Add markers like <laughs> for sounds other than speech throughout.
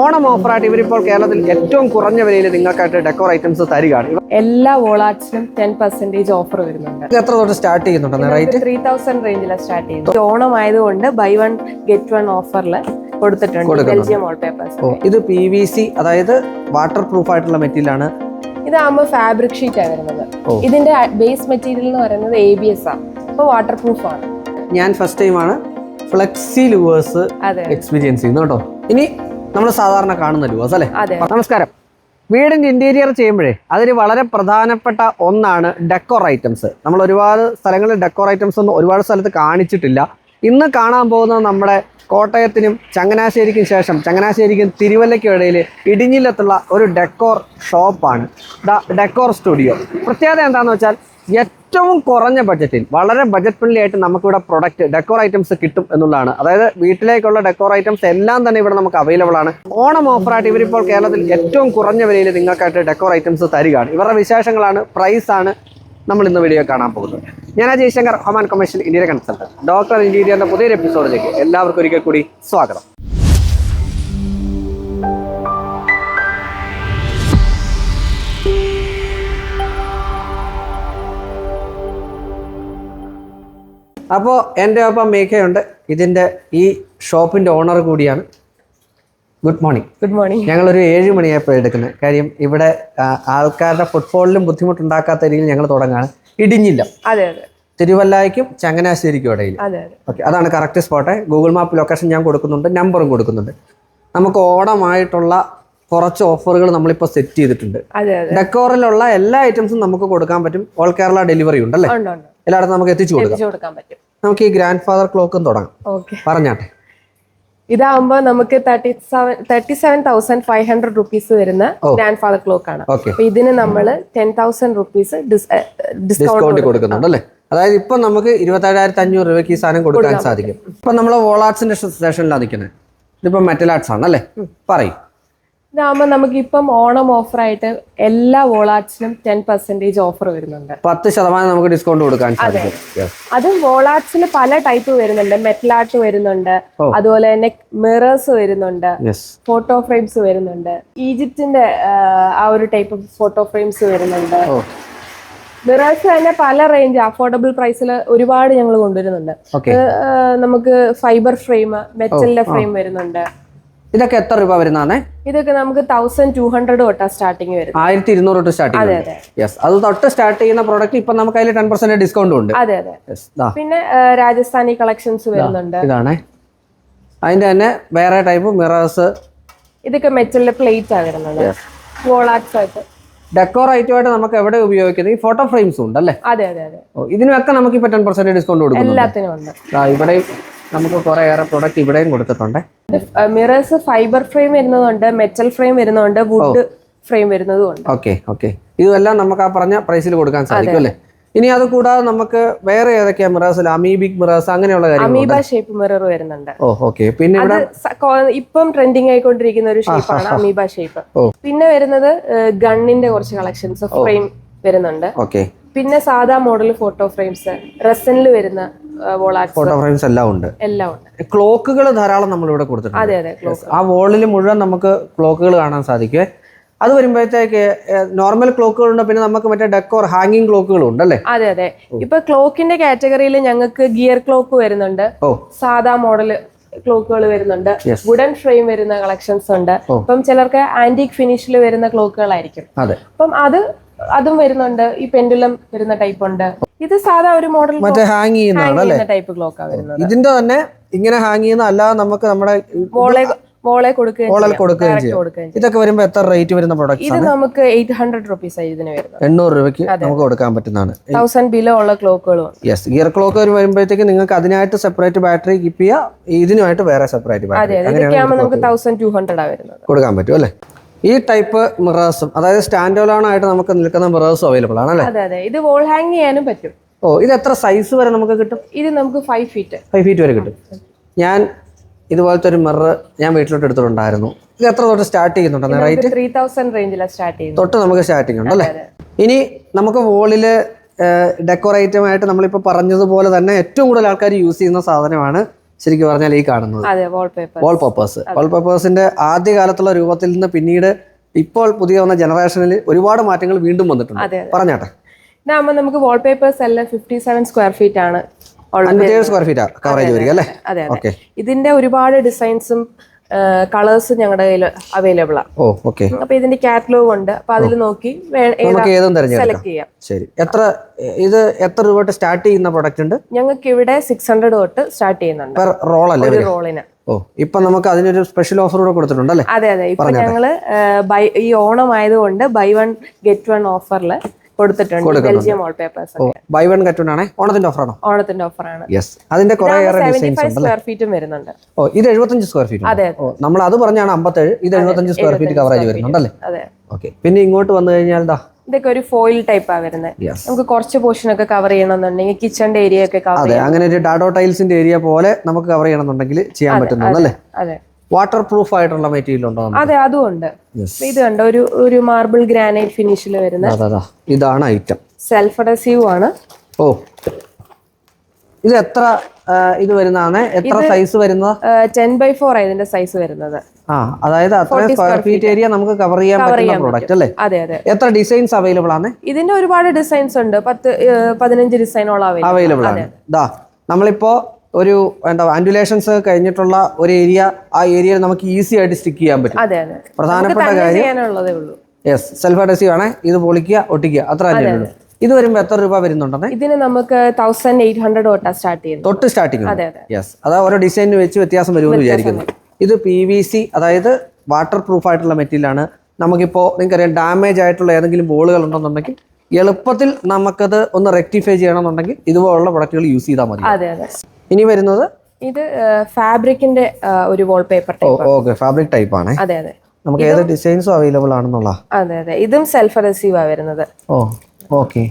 ഓണം ഓഫറായിട്ട് ഇവരിപ്പോൾ കേരളത്തിൽ ഏറ്റവും കുറഞ്ഞ വിലയിൽ നിങ്ങൾക്കായിട്ട് ഡെക്കോർ ഐറ്റംസ് തരികയാണ്. എല്ലാ വോളാർട്സിനും ടെൻ പെർസെന്റേജ് ഓഫർ വരുന്നുണ്ട്. എത്ര തൊട്ട് സ്റ്റാർട്ട് ചെയ്യുന്നുണ്ട് റേറ്റ് ത്രീ തൗസൻഡ് റേഞ്ചിലാണ് സ്റ്റാർട്ട് ചെയ്യുന്നത്. ഓണം ആയതുകൊണ്ട് ബൈ വൺ ഗെറ്റ് വൺ ഓഫറിൽ കൊടുത്തിട്ടുണ്ട്. കൊടുക്കുന്നുണ്ട്. ബെൽജിയം വാൾ പേപ്പേഴ്സ് ഇത് പി വി സി അതായത് വാട്ടർ പ്രൂഫ് ആയിട്ടുള്ള മെറ്റീരിയൽ ആണ്. ഇതാകുമ്പോൾ ഫാബ്രിക് ഷീറ്റ് ആണ് വരുന്നത്. ഇതിന്റെ ബേസ് മെറ്റീരിയൽ എന്ന് പറയുന്നത് എ ബി എസ് ആണ് അപ്പോൾ വാട്ടർ പ്രൂഫ് ആണ്. ഞാൻ ഫസ്റ്റ് ടൈമാണ് ഫ്ലെക്സി ലൂവേഴ്സ് എക്സ്പീരിയൻസ് ചെയ്യുന്നു കേട്ടോ. ഇനി നമ്മൾ സാധാരണ കാണുന്ന ലൂവേഴ്സ് അല്ലേ? നമസ്കാരം. വീടിന്റെ ഇന്റീരിയർ ചെയ്യുമ്പോഴേ അതിന് വളരെ പ്രധാനപ്പെട്ട ഒന്നാണ് ഡെക്കോർ ഐറ്റംസ് നമ്മൾ ഒരുപാട് സ്ഥലങ്ങളിൽ ഡെക്കോർ ഐറ്റംസ് ഒന്നും ഒരുപാട് സ്ഥലത്ത് കാണിച്ചിട്ടില്ല. ഇന്ന് കാണാൻ പോകുന്നത് നമ്മുടെ കോട്ടയത്തിനും ചങ്ങനാശ്ശേരിക്കും ശേഷം ചങ്ങനാശ്ശേരിക്കും തിരുവല്ലയ്ക്കും ഇടയിൽ ഇടിഞ്ഞില്ലത്തുള്ള ഒരു ഡെക്കോർ ഷോപ്പാണ് ഡെക്കോർ സ്റ്റുഡിയോ പ്രത്യേകത എന്താണെന്ന് വെച്ചാൽ ഏറ്റവും കുറഞ്ഞ ബഡ്ജറ്റിൽ വളരെ ബഡ്ജറ്റ് ഫ്രണ്ട്ലി ആയിട്ട് നമുക്കിവിടെ പ്രൊഡക്റ്റ് ഡെക്കോർ ഐറ്റംസ് കിട്ടും എന്നുള്ളതാണ്. അതായത് വീട്ടിലേക്കുള്ള ഡെക്കോർ ഐറ്റംസ് എല്ലാം തന്നെ ഇവിടെ നമുക്ക് അവൈലബിൾ ആണ്. ഓണം ഓഫറായിട്ട് ഇവരിപ്പോൾ കേരളത്തിൽ ഏറ്റവും കുറഞ്ഞ വിലയിൽ നിങ്ങൾക്കായിട്ട് ഡെക്കോർ ഐറ്റംസ് തരികയാണ്. ഇവരുടെ വിശേഷങ്ങളാണ് പ്രൈസ് ആണ് നമ്മൾ ഇന്ന് വീഡിയോ കാണാൻ പോകുന്നത്. ഞാൻ ആ ജയശങ്കർ ഹൊമാൻ കൊമേഴ്ഷ്യൽ ഇന്ത്യയുടെ കൺസൾട്ടന്റ് ഡോക്ടർ ഇന്റീരിയറിന്റെ പുതിയൊരു എപ്പിസോഡിലേക്ക് എല്ലാവർക്കും ഒരിക്കൽ കൂടി സ്വാഗതം. അപ്പോൾ എന്റെ ഒപ്പം മേഘയുണ്ട്. ഇതിന്റെ ഈ ഷോപ്പിന്റെ ഓണർ കൂടിയാണ്. ഗുഡ് മോർണിംഗ് ഗുഡ് മോർണിംഗ് ഞങ്ങളൊരു ഏഴ് മണിയായപ്പോൾ എടുക്കുന്നത്. കാര്യം ഇവിടെ ആൾക്കാരുടെ ഫുട്ബോളിലും ബുദ്ധിമുട്ടുണ്ടാക്കാത്ത രീതിയിൽ ഞങ്ങൾ തുടങ്ങാണ്. ഇടിഞ്ഞില്ല. അതെ അതെ. തിരുവല്ലായ്ക്കും ചങ്ങനാശ്ശേരിക്കും ഇടയിൽ. ഓക്കെ അതാണ് correct spot Google map location ഞാൻ കൊടുക്കുന്നുണ്ട് നമ്പറും കൊടുക്കുന്നുണ്ട്. നമുക്ക് ഓണമായിട്ടുള്ള കുറച്ച് ഓഫറുകൾ നമ്മളിപ്പോൾ സെറ്റ് ചെയ്തിട്ടുണ്ട്. ഡെക്കോറിലുള്ള എല്ലാ ഐറ്റംസും നമുക്ക് കൊടുക്കാൻ പറ്റും. ഓൾ കേരള ഡെലിവറി ഉണ്ടല്ലേ? ഉണ്ട് ഉണ്ട്. എല്ലായിടത്തും നമുക്ക് എത്തിച്ചു കൊടുക്കാം. എത്തിച്ചു കൊടുക്കാൻ പറ്റും. നമുക്ക് ഈ ഗ്രാൻഡ് ഫാദർ ക്ലോക്കും തുടങ്ങാം. പറഞ്ഞാട്ടെ. ഇതാകുമ്പോ നമുക്ക് thirty seven thirty seven thousand five hundred rupees വരുന്ന. ഗ്രാൻഡ് ഫാദർ ക്ലോക്ക് ആണ്. അപ്പൊ ഇതിന് നമ്മൾ ten thousand rupees discount discount കൊടുക്കുന്നുണ്ട്. അല്ലേ? അതായത് ഇപ്പൊ നമുക്ക് ഇരുപത്തേഴായിരത്തി അഞ്ഞൂറ് രൂപയ്ക്ക് ഈ സാധനം കൊടുക്കാൻ സാധിക്കും. ഇപ്പൊ നമ്മൾ വോളാർട്സിന്റെ സെഷനിലാണ് നിൽക്കുന്നത് ഇതിപ്പോ മെറ്റൽ ആർട്സ് ആണ് അല്ലേ പറയും. ഇതാകുമ്പോൾ നമുക്ക് ഇപ്പം ഓണം ഓഫറായിട്ട് എല്ലാ വോളാറ്റ്സിനും ടെൻ പെർസെന്റേജ് ഓഫർ വരുന്നുണ്ട്. പത്ത് ശതമാനം നമുക്ക് ഡിസ്കൗണ്ട് കൊടുക്കാൻ സാധിക്കും. അതും വോളാർട്സിൽ പല ടൈപ്പ് വരുന്നുണ്ട്. മെറ്റൽ ആർട്ട് വരുന്നുണ്ട്. അതുപോലെ തന്നെ മിറേഴ്സ് വരുന്നുണ്ട്. ഫോട്ടോ ഫ്രെയിംസ് വരുന്നുണ്ട്. ഈജിപ്തിന്റെ ആ, ഒരു ടൈപ്പ് ഫോട്ടോ ഫ്രെയിംസ് വരുന്നുണ്ട്. മിറേഴ്സ് തന്നെ പല റേഞ്ച് അഫോർഡബിൾ പ്രൈസിൽ ഒരുപാട് ഞങ്ങൾ കൊണ്ടുവരുന്നുണ്ട്. നമുക്ക് ഫൈബർ ഫ്രെയിം മെറ്റലിന്റെ ഫ്രെയിം വരുന്നുണ്ട്. ഇതൊക്കെ എത്ര രൂപ വരുന്നതാണ്? ഇതൊക്കെ നമുക്ക് തൗസൻഡ് ടു ഹൺഡ്രഡ് തൊട്ടാ സ്റ്റാർട്ടിങ് വരുന്നത്. ആയിരത്തി ഇരുന്നൂറ് തൊട്ട് സ്റ്റാർട്ടിംഗ് യെസ് അത്. തൊട്ട് സ്റ്റാർട്ട് ചെയ്യുന്ന പ്രോഡക്റ്റ് ഇപ്പൊ നമുക്ക് അതിൽ ടെൻ പെർസെന്റ് ഡിസ്കൗണ്ട് ഉണ്ട്. അതെ അതെ. പിന്നെ രാജസ്ഥാനി കളക്ഷൻസ് വരുന്നുണ്ട്. ഇതാണേ. അതിന്റെ തന്നെ വേറെ ടൈപ്പ് മിറേഴ്സ് ഇതൊക്കെ മെറ്റലിന്റെ പ്ലേറ്റ് ആ വരുന്നത്. വോളാക്സ് ആയിട്ട്. ഡെക്കോർ ഐറ്റമായിട്ട് നമുക്ക് എവിടെ ഉപയോഗിക്കുന്നത്? ഈ ഫോട്ടോ ഫ്രെയിംസ് ഉണ്ട് അല്ലേ? അതെ അതെ അതെ. ഇതിനൊക്കെ നമുക്ക് ഇപ്പൊ ടെൻ പെർസെന്റ് ഡിസ്കൗണ്ട് കൊടുക്കും എല്ലാത്തിനും ഉണ്ട്. ഇവിടെയും നമുക്ക് കുറെ ഏറെ പ്രൊഡക്റ്റ് ഇവിടെയും കൊടുത്തിട്ടുണ്ട്. മിറേഴ്സ് ഫൈബർ ഫ്രെയിം വരുന്നതുണ്ട് മെറ്റൽ ഫ്രെയിം വരുന്നതുണ്ട് വുഡ് ഫ്രെയിം വരുന്നതുണ്ട് ഓക്കെ ഓക്കെ ഇതെല്ലാം നമുക്ക് ആ പറഞ്ഞ പ്രൈസിൽ കൊടുക്കാൻ സാധിക്കും അല്ലേ? ഇനി അത് കൂടാതെ നമുക്ക് വേറെ ഏതൊക്കെയാ മിറേഴ്സ് അമീബിക് മിറേഴ്സ് അങ്ങനെയുള്ള അമീബ ഷേപ്പ് മിറർ വരുന്നുണ്ട്. ഓ ഓക്കെ പിന്നെ ഇവിടെ ഇപ്പം ട്രെൻഡിങ് ആയിക്കൊണ്ടിരിക്കുന്ന ഒരു ഷേപ്പാണ് അമീബ ഷേപ്പ് പിന്നെ വരുന്നത് ഗണ്ണിന്റെ കുറച്ച് കളക്ഷൻസ് ഫ്രെയിം വരുന്നുണ്ട്. ഓക്കെ പിന്നെ സാധാ മോഡൽ ഫോട്ടോ ഫ്രെയിംസ് റെസനിൽ വരുന്ന ഫോട്ടോ ഫ്രെയിംസ് എല്ലാം ഉണ്ട്. എല്ലാം ഉണ്ട്. ക്ലോക്കുകൾ ധാരാളം നമ്മൾ ഇവിടെ കൊടുത്തിട്ടുണ്ട്. അതെ അതെ ആ വോളിൽ മുഴുവൻ നമുക്ക് ക്ലോക്കുകൾ കാണാൻ സാധിക്കും അത് വരുമ്പോഴത്തേക്ക് നോർമൽ ക്ലോക്കുകളുണ്ട് പിന്നെ നമുക്ക് മറ്റേ ഡെക്കോർ ഹാങ്ങിങ് ക്ലോക്കുകളും ഉണ്ട് അല്ലേ? അതെ അതെ. ഇപ്പൊ ക്ലോക്കിന്റെ കാറ്റഗറിയിൽ ഞങ്ങൾക്ക് ഗിയർ ക്ലോക്ക് വരുന്നുണ്ട്. സാധാ മോഡൽ ക്ലോക്കുകൾ വരുന്നുണ്ട്. വുഡൻ ഫ്രെയിം വരുന്ന കളക്ഷൻസ് ഉണ്ട്. ഇപ്പം ചിലർക്ക് ആന്റിക് ഫിനിഷിൽ വരുന്ന ക്ലോക്കുകളായിരിക്കും. അപ്പം അത് അതും വരുന്നുണ്ട്. ഈ പെൻഡുലം വരുന്ന ടൈപ്പ് ഉണ്ട്. ഇത് സാധാ ഒരു മോഡൽ മറ്റേ ഹാങ് ചെയ്യുന്നതാണ് അല്ലേ? ടൈപ്പ് ക്ലോക്കാ വരുന്നത്. ഇതിന്റെ തന്നെ ഇങ്ങനെ ഹാങ് ചെയ്യുന്ന അല്ലാതെ നമുക്ക് നമ്മുടെ മോളെ കൊടുക്കുകയും കൊടുക്കുകയും. ഇതൊക്കെ വരുമ്പോൾ എത്ര റേറ്റ് വരുന്ന പ്രോഡക്റ്റ് ഇത് നമുക്ക് എയ്റ്റ് ഹൺഡ്രഡ് റുപ്പീസ് ആയി ഇതിന് വരുന്നത്. എണ്ണൂറ് രൂപയ്ക്ക് നമുക്ക് കൊടുക്കാൻ പറ്റുന്നതാണ്. തൗസൻഡ് ബിലോ ഉള്ള ക്ലോക്കുകളും യെസ് ഗിയർ ക്ലോക്ക് വരുമ്പോഴത്തേക്ക് നിങ്ങൾക്ക് അതിനായിട്ട് സെപ്പറേറ്റ് ബാറ്ററി കീപ്പ് ചെയ്യാം ഇതിനുമായിട്ട് വേറെ സെപ്പറേറ്റ് ബാറ്ററി അതെ നമുക്ക് തൗസൻഡ് ടു ഹൺഡ്രഡ് കൊടുക്കാൻ പറ്റും അല്ലേ? ഈ ടൈപ്പ് മിറേഴ്സും അതായത് സ്റ്റാൻഡ് ആയിട്ട് നമുക്ക് നിൽക്കുന്ന മിറേഴ്സും അവൈലബിൾ ആണ് അതെ അതെ. ഇത് വോൾ ഹാങ് ചെയ്യാനും പറ്റും. ഓ ഇത് എത്ര സൈസ് വരെ നമുക്ക് കിട്ടും? ഇത് നമുക്ക് ഫൈവ് ഫീറ്റ് ഫൈവ് ഫീറ്റ് വരെ കിട്ടും. ഞാൻ ഇതുപോലത്തെ ഒരു മിറർ ഞാൻ വീട്ടിലോട്ട് എടുത്തിട്ടുണ്ടായിരുന്നു. ഇത് എത്ര തൊട്ട് സ്റ്റാർട്ട് ചെയ്യുന്നുണ്ട്? റേറ്റ് ത്രീ തൗസൻഡ് റേഞ്ചിലാണ് സ്റ്റാർട്ട് ചെയ്യുന്നത്. തൊട്ട് നമുക്ക് സ്റ്റാർട്ടിംഗ് ഉണ്ട് അല്ലേ? ഇനി നമുക്ക് വോളിൽ ഡെക്കോറേറ്റീവ് ആയിട്ട് നമ്മളിപ്പോൾ പറഞ്ഞതുപോലെ തന്നെ ഏറ്റവും കൂടുതൽ ആൾക്കാർ യൂസ് ചെയ്യുന്ന സാധനമാണ് ശരിക്കും പറഞ്ഞാൽ ഈ കാണുന്നത്. വാൾ പേപ്പേഴ്സ് വാൾ പേപ്പേഴ്സിന്റെ ആദ്യകാലത്തുള്ള രൂപത്തിൽ നിന്ന് പിന്നീട് ഇപ്പോൾ പുതിയ വന്ന ജനറേഷനിൽ ഒരുപാട് മാറ്റങ്ങൾ വീണ്ടും വന്നിട്ടുണ്ട്. പറഞ്ഞാട്ടെ. ഇതാകുമ്പോൾ നമുക്ക് വാൾപേപ്പേഴ്സ് എല്ലാം ഫിഫ്റ്റി സെവൻ സ്ക്വയർ ഫീറ്റ് ആണ് സ്ക്വയർ ഫീറ്റ് കവറേജ് വരിക അല്ലേ? ഇതിന്റെ ഒരുപാട് ഡിസൈൻസും കളേഴ്സും ഞങ്ങളുടെ കയ്യിൽ അവൈലബിൾ ആണ് ഓക്കെ അപ്പൊ ഇതിന്റെ കാറ്റലോഗ് ഉണ്ട്. അപ്പൊ അതിൽ നോക്കി സെലക്ട് ചെയ്യാം. ശരി. എത്ര ഇത് എത്ര രൂപ തൊട്ട് സ്റ്റാർട്ട് ചെയ്യുന്ന പ്രൊഡക്റ്റ് ഉണ്ട്? ഞങ്ങൾക്ക് ഇവിടെ സിക്സ് ഹൺഡ്രഡ് തൊട്ട് സ്റ്റാർട്ട് ചെയ്യുന്നുണ്ട്. റോൾ അല്ലേ റോളിന് ഓ ഇപ്പൊ നമുക്ക് അതിനൊരു സ്പെഷ്യൽ ഓഫർ കൂടെ കൊടുത്തിട്ടുണ്ട് അല്ലേ? അതെ അതെ. ഇപ്പൊ ഞങ്ങൾ ബൈ ഈ ഓണം ആയതുകൊണ്ട് ബൈ വൺ ഗെറ്റ് വൺ ഓഫറിൽ കൊടുത്തിട്ടുണ്ട്. Belgium wallpapers oh buy one ആണേ? ഓണത്തിന്റെ ഓണത്തിന്റെ ഓഫറാണ് യെസ് അതിന്റെ കുറെ സ്ക്വയർ ഫീറ്റും വരുന്നുണ്ട്. ഓ ഇത് എഴുപത്തഞ്ച് സ്ക്വയർ ഫീറ്റ് അതെ, നമ്മൾ അത് പറഞ്ഞാണ് അമ്പത്തേഴ് ഇത് എഴുപത്തഞ്ച് സ്ക്വയർ ഫീറ്റ് കവറേജ് വരുന്നുണ്ടല്ലേ അതെ. ഓക്കെ പിന്നെ ഇങ്ങോട്ട് വന്നു കഴിഞ്ഞാൽ ദാ. ഇതൊക്കെ ഒരു ഫോയിൽ ടൈപ്പാ വരുന്നത്. നമുക്ക് കുറച്ച് പോർഷൻ ഒക്കെ കവർ ചെയ്യണമെന്നുണ്ടെങ്കിൽ കിച്ചണിന്റെ ഏരിയ ഒക്കെ കവർ അങ്ങനെ ഒരു ഡാഡോ ടൈൽസിന്റെ ഏരിയ പോലെ നമുക്ക് കവർ ചെയ്യണമെന്നുണ്ടെങ്കിൽ ചെയ്യാൻ പറ്റുന്നുണ്ടല്ലേ അതെ. വാട്ടർ പ്രൂഫ് ആയിട്ടുള്ള മെറ്റീരിയൽ ഉണ്ടോ അതെ അതും ഉണ്ട്. ഇത് കണ്ടോ ഒരു ഒരു മാർബിൾ ഗ്രാനൈറ്റ് ഫിനിഷിൽ വരുന്ന ഇതാണ് ഐറ്റം സെൽഫ് അഡസീവ് ആണ്. ഓ ഇത് എത്ര ഇത് വരുന്നതാണ്? എത്ര സൈസ് വരുന്നത്? ടെൻ ബൈ ഫോർ ഇതിന്റെ സൈസ് വരുന്നത്. ആ അതായത് അത്ര സ്ക്വയർ ഫീറ്റ് ഏരിയ നമുക്ക് കവർ ചെയ്യാൻ പറ്റുന്ന പ്രോഡക്റ്റ് അല്ലേ? അതെ അതെ. എത്ര ഡിസൈൻസ് അവൈലബിൾ ആണ്? ഇതിന്റെ ഒരുപാട് ഡിസൈൻസ് ഉണ്ട്. പത്ത് പതിനഞ്ച് ഡിസൈനോളം അവൈലബിൾ ആണ്. ദാ നമ്മളിപ്പോ ഒരു എന്താ ആൻഡുലേഷൻസ് കഴിഞ്ഞിട്ടുള്ള ഒരു ഏരിയ ആ ഏരിയയിൽ നമുക്ക് ഈസി ആയിട്ട് സ്റ്റിക്ക് ചെയ്യാൻ പറ്റും. പ്രധാനപ്പെട്ട കാര്യം യെസ് സെൽഫ് അഡസീവ് ആണ്. ഇത് പൊളിക്കുക ഒട്ടിക്കുക. അത്ര തന്നെ ഉള്ളൂ ഇത് വരുമ്പോൾ എത്ര രൂപ വരുന്നുണ്ടെന്നേ? ഇതിന് നമുക്ക് തൗസൻഡ് എയ്റ്റ് ഹൺഡ്രഡ് തൊട്ടാ സ്റ്റാർട്ട് ചെയ്യുന്നത്. തൊട്ട് സ്റ്റാർട്ടിങ് യെസ് അതാ ഓരോ ഡിസൈനിന് വെച്ച് വ്യത്യാസം വരുമെന്ന് വിചാരിക്കുന്നു. ഇത് പി വി സി അതായത് വാട്ടർ പ്രൂഫ് ആയിട്ടുള്ള മെറ്റീരിയലാണ് നമുക്കിപ്പോൾ നിങ്ങൾക്കറിയാം ഡാമേജ് ആയിട്ടുള്ള ഏതെങ്കിലും ബോളുകൾ ഉണ്ടെന്നുണ്ടെങ്കിൽ എളുപ്പത്തിൽ നമുക്കത് ഒന്ന് റെക്ടിഫൈ ചെയ്യണമെന്നുണ്ടെങ്കിൽ ഇതുപോലുള്ള പ്രൊഡക്റ്റുകൾ യൂസ് ചെയ്താൽ മതി. അതെ അതെ. ഇനി വരുന്നത്? ഇത് ഫാബ്രിക്കിന്റെ ഒരു വാൾപേപ്പർ ഓക്കെ ഫാബ്രിക് ടൈപ്പ് ആണ്. അതെ അതെ. നമുക്ക് ഏത് ഡിസൈൻസും അവൈലബിൾ ആണെന്നുള്ള അതെ അതെ. ഇതും സെൽഫ് അഡസീവ് ആ വരുന്നത്. ഓ ഓക്കെ.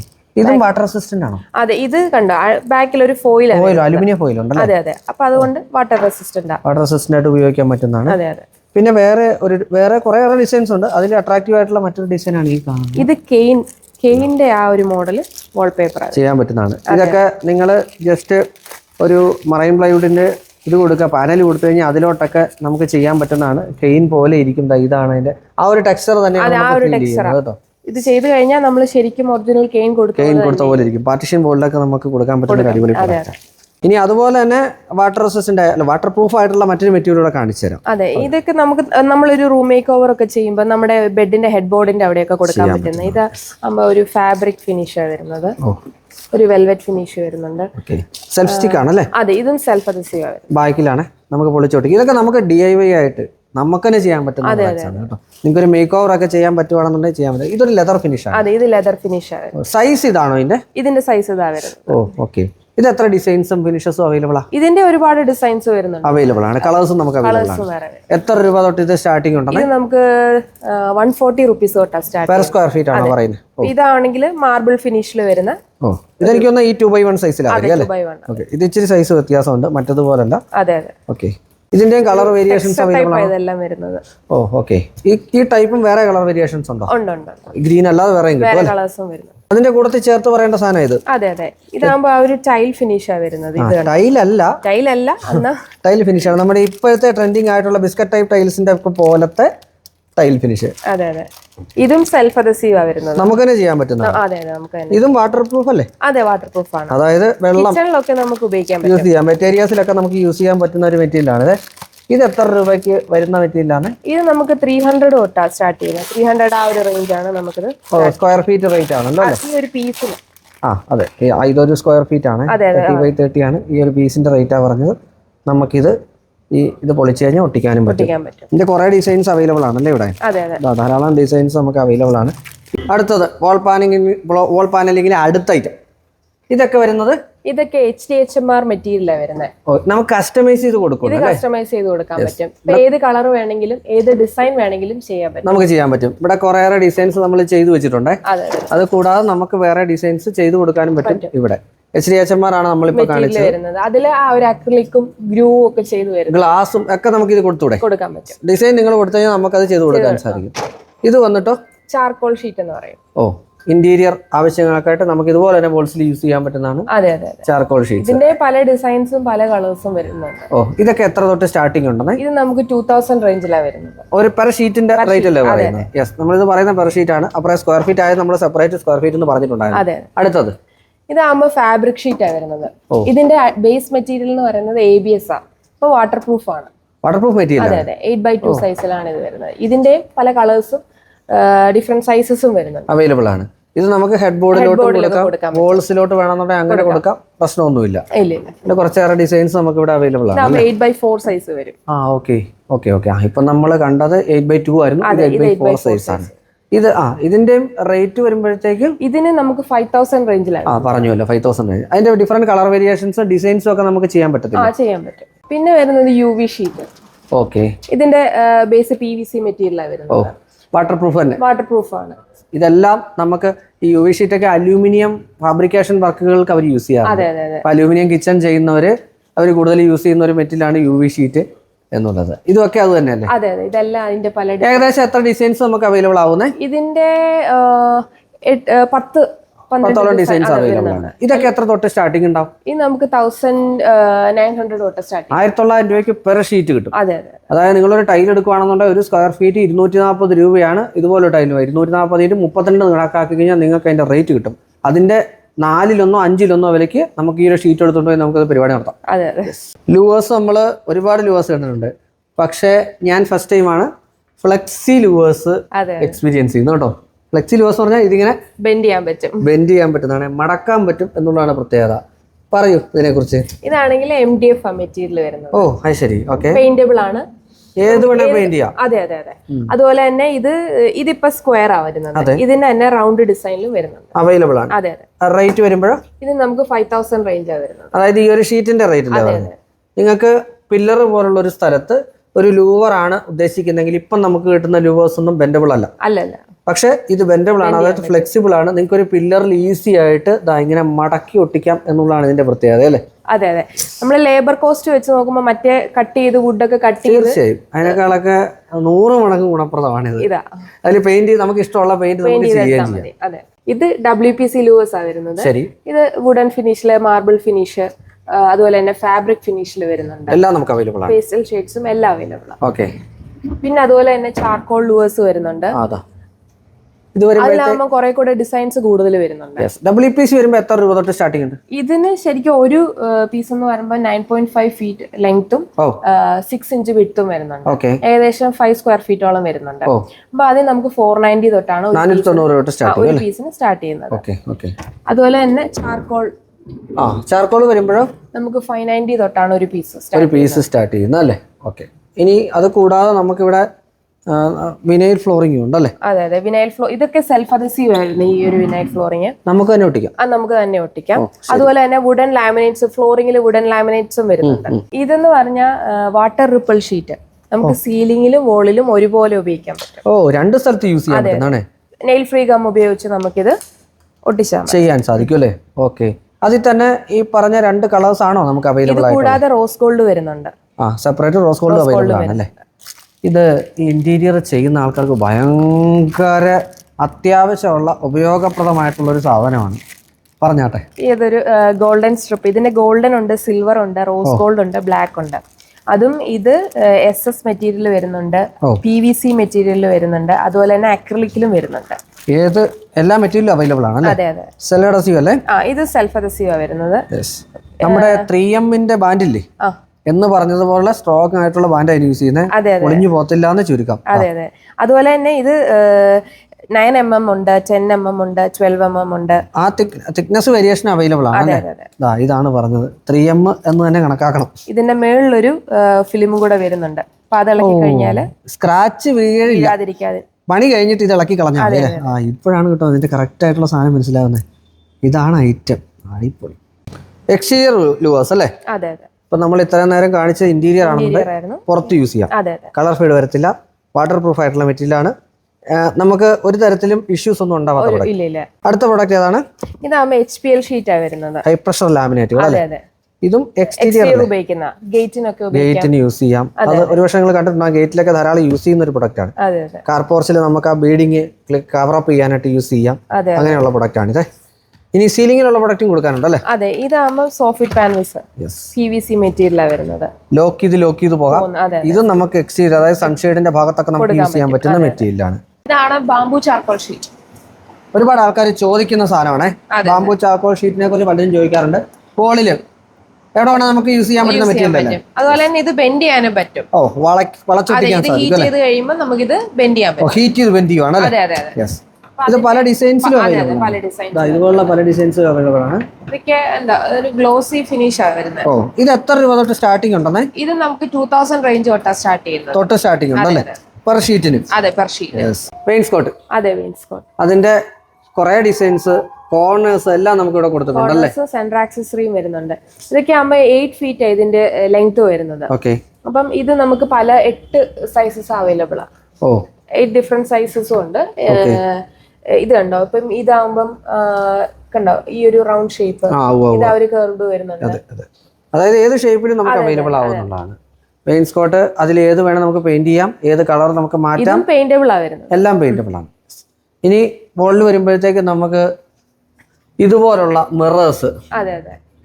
ഇതും വാട്ടർ റെസിസ്റ്റന്റ് ആണോ? അതെ ഇത് കണ്ടോ? ബാക്കിൽ ഒരു ഫോയിൽ ഫോയിൽ അലുമിനിയം ഫോയിൽ ഉണ്ടല്ലോ? അതെ അതെ. അപ്പൊ അതുകൊണ്ട് വാട്ടർ റെസിസ്റ്റന്റ് ആണ് വാട്ടർ റെസിസ്റ്റന്റ് ആയിട്ട് ഉപയോഗിക്കാൻ പറ്റുന്നതാണ്. അതെ അതെ. പിന്നെ വേറെ ഒരു വേറെ കുറേ ഏറെ ഡിസൈൻസ് ഉണ്ട്. അതിൽ അട്രാക്റ്റീവ് ആയിട്ടുള്ള മറ്റൊരു ഡിസൈൻ ആണ് ഈ കാണുന്നത്. ഇത് കെയിൻ കെയിന്റെ ആ ഒരു മോഡൽ വാൾപേപ്പർ ചെയ്യാൻ പറ്റുന്നതാണ്. ഇതൊക്കെ നിങ്ങൾ ജസ്റ്റ് ഒരു മറൈൻ പ്ലൈവുഡിന്റെ ഇത് കൊടുക്കുക പാനൽ കൊടുത്തു കഴിഞ്ഞാൽ അതിലോട്ടൊക്കെ നമുക്ക് ചെയ്യാൻ പറ്റുന്നതാണ്. കെയിൻ പോലെ ഇരിക്കും ഇതാണ് അതിന്റെ ആ ഒരു ടെക്സ്ചർ തന്നെ കേട്ടോ. ഇത് ചെയ്തു കഴിഞ്ഞാൽ നമ്മൾ ശരിക്കും ഒറിജിനൽ കെയിൻ കൊടുക്കും കെയിൻ കൊടുത്ത പോലെ ഇരിക്കും. പാർട്ടിഷൻ ബോർഡിലൊക്കെ നമുക്ക് കൊടുക്കാൻ പറ്റുന്ന ഒരു അടിപൊളി ഇനി അതുപോലെ തന്നെ വാട്ടർ റെസിസ്റ്റന്റ് അല്ല വാട്ടർ പ്രൂഫ് ആയിട്ടുള്ള മറ്റൊരു മെറ്റീരിയൽ കൂടെ കാണിച്ചു തരാം. അതെ ഇതൊക്കെ നമുക്ക് നമ്മളൊരു റൂം മേക്ക് ഓവർ ഒക്കെ ചെയ്യുമ്പോൾ നമ്മുടെ ബെഡിന്റെ ഹെഡ് ബോർഡിന്റെ അവിടെയൊക്കെ കൊടുക്കാൻ പറ്റുന്നത് ഇത് ഒരു ഫാബ്രിക് ഫിനിഷ് വരുന്നത്. ഒരു വെൽവെറ്റ് ഫിനിഷ് വരുന്നുണ്ട്. സെൽഫ് സ്റ്റിക്ക് ആണല്ലേ അതെ ഇതും സെൽഫ് അഡസീവ് ആണ്. ബാക്കിലാണ് നമുക്ക് പൊളിച്ചോട്ടിക്ക്. ഇതൊക്കെ നമുക്ക് ഡി ഐ വൈ ആയിട്ട് നമുക്ക് തന്നെ ചെയ്യാൻ പറ്റുന്ന കേട്ടോ നിങ്ങൾക്ക് ഒരു മേക്ക് ഓവർ ഒക്കെ ചെയ്യാൻ പറ്റുവാണെന്നുണ്ടെങ്കിൽ ചെയ്യാൻ പറ്റും. ഇതൊരു ലെതർ ഫിനിഷ് ആണ്. അതെ ഇത് ലെതർ ഫിനിഷ് ആണ്. സൈസ് ഇതാണോ ഇതിന്റെ? ഇതിന്റെ സൈസ് ഇതാ വരുന്നത്. ഓ ഓക്കെ ഇത് എത്ര ഡിസൈൻസും ഫിനിഷസും അവൈലബിൾ ആണ് ഇതിന്റെ ഒരുപാട് ഡിസൈൻസ് വരുന്നുണ്ട്. അവൈലബിൾ ആണ്. കളേഴ്സും നമുക്ക് അവൈലബിൾ ആണ്. എത്ര രൂപ തൊട്ട് ഇത് സ്റ്റാർട്ടിംഗ് ഉണ്ട്? ഇത് നമുക്ക് വൺ ഫോർട്ടി റുപ്പീസ് തൊട്ടാ സ്റ്റാർട്ട് പെർ സ്ക്വയർ ഫീറ്റ് ആണ് പറയുന്നത്? ഇതാണെങ്കിൽ മാർബിൾ ഫിനിഷിൽ വരുന്ന ഇതെനിക്കൊന്ന് ഈ ടു ബൈ വൺ സൈസിലായിരിക്കും അല്ലേ? ഇത് ഇച്ചിരി സൈസ് വ്യത്യാസമുണ്ട്. മറ്റതുപോലല്ല. അതെ അതെ. ഓക്കെ ഇതിന്റെയും കളർ വേരിയേഷൻസ് അവൈലബിൾ ഓ ഓക്കെ ഈ ടൈപ്പും വേറെ കളർ വേരിയേഷൻസ് ഉണ്ടോ? ഉണ്ട്. ഗ്രീൻ അല്ലാതെ വേറെ കളേഴ്സും വരുന്നു അതിന്റെ കൂട്ടത്തിൽ ചേർത്ത് പറയേണ്ട സാധനം ഇത്. അതെ അതെ. ഇതാകുമ്പോ ആ ഒരു ടൈൽ ഫിനിഷാ വരുന്നത്. ഇത് ടൈലല്ല ടൈലല്ല എന്നാ? ടൈൽ ഫിനിഷാണ് ആണ്. നമ്മുടെ ഇപ്പോഴത്തെ ട്രെൻഡിങ് ആയിട്ടുള്ള ബിസ്ക്കറ്റ് ടൈപ്പ് ടൈൽസിന്റെ ഒക്കെ പോലത്തെ ടൈൽ ഫിനിഷ് അതെ അതെ. ഇതും സെൽഫ് അഡസീവ് വരുന്നത്. നമുക്ക് തന്നെ ചെയ്യാൻ പറ്റുന്ന അതെ അതെ നമുക്ക് ഇതും വാട്ടർ പ്രൂഫ് അല്ലേ? അതെ വാട്ടർ പ്രൂഫ് ആണ്. അതായത് വെള്ളം കിച്ചണിലൊക്കെ നമുക്ക് ഉപയോഗിക്കാൻ പറ്റും. യൂസ് ചെയ്യാം മെറ്റീരിയൽസിലൊക്കെ നമുക്ക് യൂസ് ചെയ്യാൻ പറ്റുന്ന ഒരു മെറ്റീരിയലാണ് ഇത് ഇത് എത്ര രൂപയ്ക്ക് വരുന്ന മെറ്റീരിയലാണ്? ഇത് നമുക്ക് ത്രീ ഹൺഡ്രഡ് തൊട്ടാ സ്റ്റാർട്ട് ചെയ്യുന്നത്. ത്രീ ഹൺഡ്രഡ് ആ ഒരു റേഞ്ച് ആണ് നമുക്കിത് സ്ക്വയർ ഫീറ്റ് റേറ്റ് ആണല്ലോ ഈ ഒരു പീസിന് ആ അതെ. ഇതൊരു സ്ക്വയർ ഫീറ്റ് ആണ്. തേർട്ടി ബൈ തേർട്ടി ആണ്. ഈ ഒരു പീസിന്റെ റേറ്റാണ് പറഞ്ഞത്. നമുക്കിത് ഈ ഇത് പൊളിച്ചു കഴിഞ്ഞാൽ ഒട്ടിക്കാനും പറ്റും. ഇതിന്റെ കുറെ ഡിസൈൻസ് അവൈലബിൾ ആണല്ലേ ഇവിടെ? ധാരാളം ഡിസൈൻസ് നമുക്ക് അവൈലബിൾ ആണ്. അടുത്തത് വോൾ പാനലിംഗ് വോൾ പാനലിംഗിലെ അടുത്ത ഐറ്റം ഇതൊക്കെ വരുന്നത്? ഇതൊക്കെ H D H M R മെറ്റീരിയലാണ് വരുന്നത് നമുക്ക് കസ്റ്റമൈസ് ചെയ്ത് കൊടുക്കും ഇത് കസ്റ്റമൈസ് ചെയ്ത് കൊടുക്കാൻ പറ്റും. ഏത് കളർ വേണമെങ്കിലും ഏത് ഡിസൈൻ വേണമെങ്കിലും ചെയ്യാൻ പറ്റും. നമുക്ക് ചെയ്യാൻ പറ്റും. ഇവിടെ കുറേയേറെ ഡിസൈൻസ് നമ്മൾ ചെയ്തു വെച്ചിട്ടുണ്ട്. അതെ അതെ. അത് കൂടാതെ നമുക്ക് വേറെ ഡിസൈൻസ് ചെയ്തു കൊടുക്കാനും പറ്റും ഇവിടെ. H D H M R ആണ് മെറ്റീരിയൽ കാണിച്ചത്. അതിൽ അതിൽ ആ ഒരു അക്രിലിക്കും ഗ്രൂ ഒക്കെ ചെയ്തു വരും ഗ്ലാസും ഒക്കെ നമുക്ക് ഇത് കൊടുത്തൂടെ? കൊടുക്കാൻ പറ്റും. ഡിസൈൻ നിങ്ങൾ കൊടുത്തു കഴിഞ്ഞാൽ നമുക്ക് നമുക്കത് ചെയ്ത് കൊടുക്കാൻ സാധിക്കും. ഇത് വന്നിട്ടോ? ചാർക്കോൾ ഷീറ്റ് എന്ന് പറയും. ഓ ഇന്റീരിയർ ആവശ്യങ്ങൾക്കായിട്ട് നമുക്ക് ഇതുപോലെ തന്നെ ബോൾസിൽ യൂസ് ചെയ്യാൻ പറ്റുന്നതാണ് അതെ അതെ ചാർക്കോൾ ഷീറ്റ് ഇതിന്റെ പല ഡിസൈൻസും പല കളേഴ്സും വരുന്നുണ്ട്. ഓ ഇതൊക്കെ എത്ര തൊട്ട് സ്റ്റാർട്ടിംഗ് ഉണ്ടെന്ന്? ഇത് നമുക്ക് ടൂ തൗസൻഡ് റേഞ്ചിലാണ് വരുന്നത്. ഒരു പെർ ഷീറ്റിന്റെ റേറ്റ് അല്ലേ പറയുന്നത്? യെസ് ഇത് പറയുന്ന പെർ ഷീറ്റ് ആണ്. അപ്പുറം സ്ക്വയർ ഫീറ്റ് ആയത് നമ്മൾ സെപ്പറേറ്റ് സ്ക്വയർ ഫീറ്റ് എന്ന് പറഞ്ഞിട്ടുണ്ടായിരുന്നു. അതെ അടുത്തത്? ഇതാകുമ്പോൾ ഫാബ്രിക് ഷീറ്റ് ഷീറ്റാണ് വരുന്നത്. ഇതിന്റെ ബേസ് മെറ്റീരിയൽ എന്ന് പറയുന്നത് എ ബി എസ് ആണ് അപ്പോൾ വാട്ടർ പ്രൂഫ് ആണ് വാട്ടർ പ്രൂഫ് മെറ്റീരിയൽ അതെ. അതെ എയ്റ്റ് ബൈ ടു സൈസിലാണ് ഇത് വരുന്നത്. ഇതിന്റെ പല കളേഴ്സും ഡിഫറെന്റ് സൈസസും വരുന്നുണ്ട്. അവൈലബിൾ ആണ്. ഇത് നമുക്ക് ഹെഡ് ബോർഡിലോട്ട് കൊടുക്കാം. വോൾസിലോട്ട് വേണമെന്നുണ്ടെങ്കിൽ അങ്ങനെ കൊടുക്കാം. പ്രശ്നമൊന്നുമില്ല. ഇല്ല കുറച്ചേറെ ഡിസൈൻസ് നമുക്ക് ഇവിടെ അവൈലബിൾ ആണ് എയ്റ്റ് ബൈ ഫോർ സൈസ് വരും. ആ ഓക്കെ ഓക്കെ ഓക്കെ ആ ഇപ്പൊ നമ്മൾ കണ്ടത് എയ്റ്റ് ബൈ ടു ആയിരുന്നു. Eight by 8 by four size ആണ്. ഇത് ആ ഇതിന്റെ റേറ്റ് വരുമ്പോഴത്തേക്കും ഇതിന് നമുക്ക് ഫൈവ് തൗസൻഡ് റേഞ്ചിലാണ് ആ പറഞ്ഞല്ലോ ഫൈവ് തൗസൻഡ് റേഞ്ച് അതിന്റെ ഡിഫറെന്റ് കളർ വേരിയേഷൻസ് ഡിസൈൻസും ഒക്കെ നമുക്ക് ചെയ്യാൻ പറ്റത്തില്ല. ചെയ്യാൻ പറ്റും. പിന്നെ വരുന്നത് യു വി ഷീറ്റ് ഓക്കെ ഇതിന്റെ ബേസ് പി വി സി മെറ്റീരിയലാണ് വരുന്നത്. വാട്ടർ പ്രൂഫ് തന്നെ. വാട്ടർ പ്രൂഫ് ആണ്. ഇതെല്ലാം നമുക്ക് ഈ യു വി ഷീറ്റ് ഒക്കെ അലൂമിനിയം ഫാബ്രിക്കേഷൻ വർക്കുകൾക്ക് അവർ യൂസ് ചെയ്യാറുണ്ട്. അപ്പൊ അലൂമിനിയം കിച്ചൺ ചെയ്യുന്നവര് അവർ കൂടുതൽ യൂസ് ചെയ്യുന്ന ഒരു മെറ്റീരിയലാണ് യു വി ഷീറ്റ് എന്നുള്ളത്. ഇതൊക്കെ അത് തന്നെയല്ലേ? അതെ അതെ. ഇതെല്ലാം അതിന്റെ പല ഏകദേശം എത്ര ഡിസൈൻസ് നമുക്ക് അവൈലബിൾ ആവുന്നത് ഇതിന്റെ പത്ത് പത്തോളം ഡിസൈൻസ് അവൈലബിൾ. ആണ്. ഇതൊക്കെ എത്ര തൊട്ട് സ്റ്റാർട്ടിംഗ് ഉണ്ടാവും? ഇത് നമുക്ക് തൗസൻഡ് നയൻ ഹൺഡ്രഡ് തൊട്ട് സ്റ്റാർട്ട് ആയിരത്തി തൊള്ളായിരം രൂപയ്ക്ക് പെർ ഷീറ്റ് കിട്ടും. അതെ അതെ അതായത് നിങ്ങളൊരു ടൈൽ എടുക്കുകയാണെന്നുണ്ടെങ്കിൽ ഒരു സ്ക്വയർ ഫീറ്റ് ഇരുന്നൂറ്റി നാൽപ്പത് രൂപയാണ് ഇതുപോലെ ടൈൽ ഇരുന്നൂറ്റി നാൽപ്പത് ഇന്റു മുപ്പത്തിരണ്ട് കണക്കാക്കി കഴിഞ്ഞാൽ നിങ്ങൾക്ക് അതിന്റെ റേറ്റ് കിട്ടും. അതിന്റെ നാലിലൊന്നോ അഞ്ചിലൊന്നോ വിലയ്ക്ക് നമുക്ക് ഈ ഒരു ഷീറ്റ് എടുത്തുകൊണ്ട് നമുക്ക് പരിപാടി നടത്താം. അതെ അതെ. ലൂവേഴ്സ് നമ്മൾ ഒരുപാട് ലൂവേഴ്സ് കണ്ടിട്ടുണ്ട്. പക്ഷേ ഞാൻ ഫസ്റ്റ് ടൈമാണ് ഫ്ലെക്സി ലൂവേഴ്സ് എക്സ്പീരിയൻസ് ചെയ്യുന്നത് കേട്ടോ. ഫ്ലെക്സി ലൂവേഴ്സ് പറഞ്ഞാൽ ഇതിങ്ങനെ ബെൻഡ് ചെയ്യാൻ പറ്റും. ബെൻഡ് ചെയ്യാൻ പറ്റുന്നതാണ്. മടക്കാൻ പറ്റും എന്നുള്ളതാണ് പ്രത്യേകത. പറയൂ ഇതിനെക്കുറിച്ച്. ഇതാണെങ്കിൽ എം ഡി എഫ് മെറ്റീരിയൽ വരുന്നത്. ഓ അത് ശരി. ഓക്കെ പെയിന്റബിൾ ആണ്. ഏത് വേണേ പെയിന്റ് ചെയ്യാം. അതെ അതെ അതെ. അതുപോലെ തന്നെ ഇത് ഇതിപ്പോ സ്ക്വയർ ആ വരുന്നത്. ഇതിന് തന്നെ റൗണ്ട് ഡിസൈനിലും വരുന്നുണ്ട്. അവൈലബിൾ ആണ്. അതെ അതെ. റേറ്റ് വരുമ്പോഴോ? ഇത് നമുക്ക് ഫൈവ് തൗസൻഡ് റേഞ്ചാണ് വരുന്നത്. അതായത് ഈ ഒരു ഷീറ്റിന്റെ റേറ്റ് നിങ്ങൾക്ക് പില്ലർ പോലുള്ള ഒരു സ്ഥലത്ത് ഒരു ലൂവർ ആണ് ഉദ്ദേശിക്കുന്നതെങ്കിൽ ഇപ്പം നമുക്ക് കിട്ടുന്ന ലൂവേഴ്സ് ഒന്നും ബെൻഡബിൾ അല്ല. അല്ല അല്ല പക്ഷേ ഇത് ബെൻഡബിൾ ആണ് അതായത് ഫ്ലെക്സിബിൾ ആണ്. നിങ്ങൾക്ക് ഒരു പില്ലറിൽ ഈസി ആയിട്ട് ദാ ഇങ്ങനെ മടക്കി ഒട്ടിക്കാം എന്നുള്ളതാണ് ഇതിന്റെ പ്രത്യേകത അല്ലേ? അതെ അതെ. നമ്മൾ ലേബർ കോസ്റ്റ് വെച്ച് നോക്കുമ്പോൾ മറ്റേ കട്ട് ചെയ്ത് വുഡൊക്കെ കട്ട് ചെയ്ത് തീർച്ചയായും. അതിനേക്കാളൊക്കെ നൂറ് മടങ്ങ് ഗുണപ്രദമാണ് ഇത്. അതിൽ പെയിന്റ് നമുക്ക് ഇഷ്ടമുള്ള പെയിന്റ് നമുക്ക് ചെയ്യാൻ അതെ. ഇത് ഡബ്ല്യു പി സി ലൂവേഴ്സ് ആ വരുന്നത്. ഇത് വുഡൻ ഫിനിഷിൽ മാർബിൾ ഫിനിഷ് അതുപോലെ തന്നെ ഫാബ്രിക് ഫിനിഷിൽ വരുന്നുണ്ട്. എല്ലാം നമുക്ക് അവൈലബിൾ ആണ്. പേസ്റ്റൽ ഷേഡ്സും എല്ലാം അവൈലബിൾ ആണ്. ഓക്കെ പിന്നെ അതുപോലെ തന്നെ ചാർക്കോൾ ലൂവേഴ്സ് വരുന്നുണ്ട്. അതാ. ഇത് വരുമ്പോൾ അതിലാകുമ്പോൾ കുറെ കൂടെ ഡിസൈൻസ് കൂടുതൽ വരുന്നുണ്ട്. ഡബിൾ ഇ വരുമ്പോൾ എത്ര രൂപ തൊട്ട് സ്റ്റാർട്ടിംഗ് ഉണ്ട്? ഇതിന് ശരിക്കും ഒരു പീസ് എന്ന് പറയുമ്പോൾ നയൻ പോയിന്റ് ഫൈവ് ഫീറ്റ് ലെങ്ത്തും സിക്സ് ഇഞ്ച് വിട്ടും വരുന്നുണ്ട്. ഏകദേശം ഫൈവ് സ്ക്വയർ ഫീറ്റോളം വരുന്നുണ്ട്. അപ്പൊ അത് നമുക്ക് ഫോർ നയന്റി തൊട്ടാണ് ഒരു പീസിന് സ്റ്റാർട്ട് ചെയ്യുന്നത്. അതുപോലെ തന്നെ ചാർക്കോൾ ആ ചാർക്കോൾ വരുമ്പോഴോ? നമുക്ക് ഫൈവ് നയന്റി തൊട്ടാണ് ഒരു പീസ് ഒരു പീസ് സ്റ്റാർട്ട് ചെയ്യുന്നത് അല്ലേ? ഓക്കെ ഇനി അത് കൂടാതെ നമുക്കിവിടെ വിനൈൽ ഫ്ലോറിംഗ് ഉണ്ട് അല്ലേ അതെ അതെ വിനൈൽ ഫ്ലോ ഇതൊക്കെ സെൽഫ് അദസീവ് ആയിരുന്നു ഈ ഒരു വിനൈൽ ഫ്ലോറിംഗ് നമുക്ക് തന്നെ ഒട്ടിക്കാം. ആ നമുക്ക് തന്നെ ഒട്ടിക്കാം. അതുപോലെ തന്നെ വുഡൻ ലാമിനേറ്റ്സ് ഫ്ലോറിംഗിൽ വുഡൻ ലാമിനേറ്റ്സും വരുന്നുണ്ട്. ഇതെന്ന് പറഞ്ഞാൽ വാട്ടർ റിപ്പിൾ ഷീറ്റ് നമുക്ക് സീലിംഗിലും വോളിലും ഒരുപോലെ ഉപയോഗിക്കാൻ പറ്റും. ഓ രണ്ട് സ്ഥലത്ത് യൂസ് ചെയ്യാൻ പറ്റുന്നതാണ്? നെയിൽ ഫ്രീ ഗം ഉപയോഗിച്ച് നമുക്കിത് ഒട്ടിച്ചാൽ ചെയ്യാൻ സാധിക്കും അല്ലേ? ഓക്കെ അതിൽ തന്നെ ഈ പറഞ്ഞ രണ്ട് കളേഴ്സ് ആണോ നമുക്ക് അവൈലബിൾ ആയിട്ട് കൂടാതെ റോസ് ഗോൾഡ് വരുന്നുണ്ട്. ആ സെപ്പറേറ്റ് റോസ് ഗോൾഡ് അവൈലബിൾ ആണ് അല്ലേ? ഇത് ഇന്റീരിയർ ചെയ്യുന്ന ആൾക്കാർക്ക് ഭയങ്കര അത്യാവശ്യമുള്ള ഉപയോഗപ്രദമായിട്ടുള്ള ഒരു സാധനമാണ്. പറഞ്ഞാട്ടെ? ഇതൊരു ഗോൾഡൻ സ്ട്രിപ്പ് ഇതിന്റെ ഗോൾഡൻ ഉണ്ട് സിൽവർ ഉണ്ട് റോസ് ഗോൾഡ് ഉണ്ട് ബ്ലാക്ക് ഉണ്ട്. അതും ഇത് എസ് എസ് മെറ്റീരിയൽ വരുന്നുണ്ട്. പി വി സി മെറ്റീരിയലിൽ വരുന്നുണ്ട്. അതുപോലെ തന്നെ അക്രലിക്കിലും വരുന്നുണ്ട്. ഏത് എല്ലാ മെറ്റീരിയലും അവൈലബിൾ ആണ് അതെ അതെ. സെലഡസീവ് അല്ലേ? ആ ഇത് സെൽഫ് അഡസീവ് വരുന്നത്. നമ്മുടെ ത്രീ എമ്മിന്റെ ബാൻഡില്ലേ? എന്ന് പറഞ്ഞതുപോലെ സ്ട്രോങ് ആയിട്ടുള്ള ബാൻഡ് ആണ് യൂസ് ചെയ്യുന്നത് ഒളിഞ്ഞു പോകത്തില്ല എന്ന് ചുരുക്കം അതെ അതെ. അതുപോലെ തന്നെ ഇത് നയൻ എം എം ഉണ്ട് ടെൻ എം എം ഉണ്ട് ട്വൽവ് എം എം ഉണ്ട്. ആ തിക്നെസ് വേരിയേഷൻ അവൈലബിൾ ആണ് ഇതാണ് പറഞ്ഞത്. ത്രീ എം എന്ന് തന്നെ കണക്കാക്കണം. ഇതിന്റെ മേളിലൊരു ഫിലിമും കൂടെ വരുന്നുണ്ട്. അപ്പൊ അത് ഇളക്കി കഴിഞ്ഞാൽ സ്ക്രാച്ച് വീഴില്ല ഇല്ലാതിരിക്കാതെ പണി കഴിഞ്ഞിട്ട് ഇത് ഇളക്കി കളഞ്ഞാൽ മതി അല്ലേ? ആ ഇപ്പോഴാണ് കേട്ടോ അതിന്റെ കറക്റ്റ് ആയിട്ടുള്ള സാധനം മനസ്സിലാവുന്നത് ഇതാണ് ഐറ്റം അടിപൊളി. എക്സ്റ്റീരിയർ ലൂവേഴ്സ് അല്ലേ? ഇപ്പൊ നമ്മൾ ഇത്രയും നേരം കാണിച്ച ഇന്റീരിയർ ആണെന്നുണ്ട് പുറത്ത് യൂസ് ചെയ്യാം. കളർ ഫീഡ് വരത്തില്ല. വാട്ടർ പ്രൂഫ് ആയിട്ടുള്ള മെറ്റീരിയൽ ആണ്. നമുക്ക് ഒരു തരത്തിലും ഇഷ്യൂസ് ഒന്നും ഉണ്ടാവാത്ത അടുത്ത പ്രോഡക്റ്റ് ഏതാണ്? ഇതാ എച്ച് പി എൽ ഷീറ്റാ വരുന്നത് ഹൈ പ്രഷർ ലാമിനേറ്റുകൾ അല്ലേ? ഇതും എക്സ്റ്റീരിയർ ഉപയോഗിക്കുന്ന ഗേറ്റിനൊക്കെ ഗേറ്റിന് യൂസ് ചെയ്യാം. അത് ഒരു വർഷം നിങ്ങൾ കണ്ടിട്ടുണ്ടാകും ഗേറ്റിലൊക്കെ ധാരാളം യൂസ് ചെയ്യുന്ന ഒരു പ്രൊഡക്റ്റ് ആണ് കാർ പോർച്ചിൽ നമുക്ക് ആ ബീഡിങ് കവർ അപ്പ് ചെയ്യാനായിട്ട് യൂസ് ചെയ്യാം. അങ്ങനെയുള്ള പ്രൊഡക്റ്റ് ആണ്. ഇതേ ഇനി സീലിംഗിലുള്ള പ്രൊഡക്റ്റും കൊടുക്കാനുണ്ട് അല്ലേ? അതെ ഇതാകുമ്പോൾ soffit panels P V C മെറ്റീരിയലാണ് വരുന്നത്. ലോക്ക് ചെയ്ത് ലോക്ക് ചെയ്ത് പോകാം. ഇത് നമുക്ക് എക്സ്റ്റീരിയർ അതായത് സൺഷെയ്ഡിന്റെ ഭാഗത്തൊക്കെ നമുക്ക് യൂസ് ചെയ്യാൻ പറ്റുന്ന മെറ്റീരിയൽ ആണ് ഇതാണ് ബാംബു ചാർക്കോൾ ഷീറ്റ് ഒരുപാട് ആൾക്കാർ ചോദിക്കുന്ന സാധനമാണ്. ബാംബു ചാർക്കോൾ ഷീറ്റിനെ കുറിച്ച് പലരും ചോദിക്കാറുണ്ട്. പോളിൽ എവിടെ വേണം നമുക്ക് യൂസ് ചെയ്യാൻ പറ്റുന്ന മെറ്റീരിയൽ അതുപോലെ തന്നെ ഇത് ബെൻഡ് ചെയ്യാനും പറ്റും. ഓ വളച്ചൊട്ടിക്കാൻ ഹീറ്റ് ചെയ്ത് കഴിയുമ്പോൾ ഇത് ബെൻഡ് ചെയ്യാൻ പറ്റും. ഹീറ്റ് ചെയ്ത് ബെൻഡ് ചെയ്യുവാണ് അല്ലേ? യെസ് ഇത് പല ഡിസൈൻസിലും ഇതുപോലുള്ള പല ഡിസൈൻസും അവൈലബിൾ ആണ്. ഇതൊക്കെ എന്താ ഒരു ഗ്ലോസി ഫിനിഷ് ആണ് വരുന്നത്. ഓ ഇത് എത്ര രൂപ തൊട്ട് സ്റ്റാർട്ടിംഗ് ഉണ്ടെന്നേ? ഇത് നമുക്ക് ടൂ തൗസൻഡ് റേഞ്ച് തൊട്ടാ സ്റ്റാർട്ട് ചെയ്യുന്നത്. തൊട്ട് സ്റ്റാർട്ടിംഗ് ഉണ്ടല്ലേ? പെർ ഷീറ്റിന് അതെ പെർ ഷീറ്റ് യെസ് പെയിൻസ്കോട്ട് അതെ വെയിൻസ്കോട്ട് അതിന്റെ കുറെ ഡിസൈൻസ് കോർണേഴ്സ് എല്ലാം നമുക്ക് ഇവിടെ കൊടുത്തിട്ടുണ്ട് അല്ലേ? സെൻട്രൽ ആക്സസറിയും വരുന്നുണ്ട്. ഇതൊക്കെ ആകുമ്പോൾ എയ്റ്റ് ഫീറ്റ് ഇതിന്റെ ലെങ്ത് വരുന്നത്. ഓക്കെ അപ്പം ഇത് നമുക്ക് പല എട്ട് സൈസസ് അവൈലബിൾ ആണ് ഓ എയ്റ്റ് ഡിഫറെന്റ് സൈസസും ഉണ്ട്. ഇത് കണ്ടോ? ഇപ്പം ഇതാകുമ്പം കണ്ടോ? ഈ ഒരു റൗണ്ട് ഷേപ്പ് ഇത് വരുന്നുണ്ട്. അതെ അതെ. അതായത് ഏത് ഷേപ്പിലും നമുക്ക് അവൈലബിൾ ആവുന്നതാണ്. പെയിൻസ്കോട്ട് അതിൽ ഏത് വേണം നമുക്ക് പെയിന്റ് ചെയ്യാം ഏത് കളർ നമുക്ക് മാറ്റാം. പെയിന്റബിൾ ആ വരുന്നത്. എല്ലാം പെയിന്റബിൾ ആണ് ഇനി മുകളിൽ വരുമ്പോഴത്തേക്ക് നമുക്ക് ഇതുപോലുള്ള മിറേഴ്സ്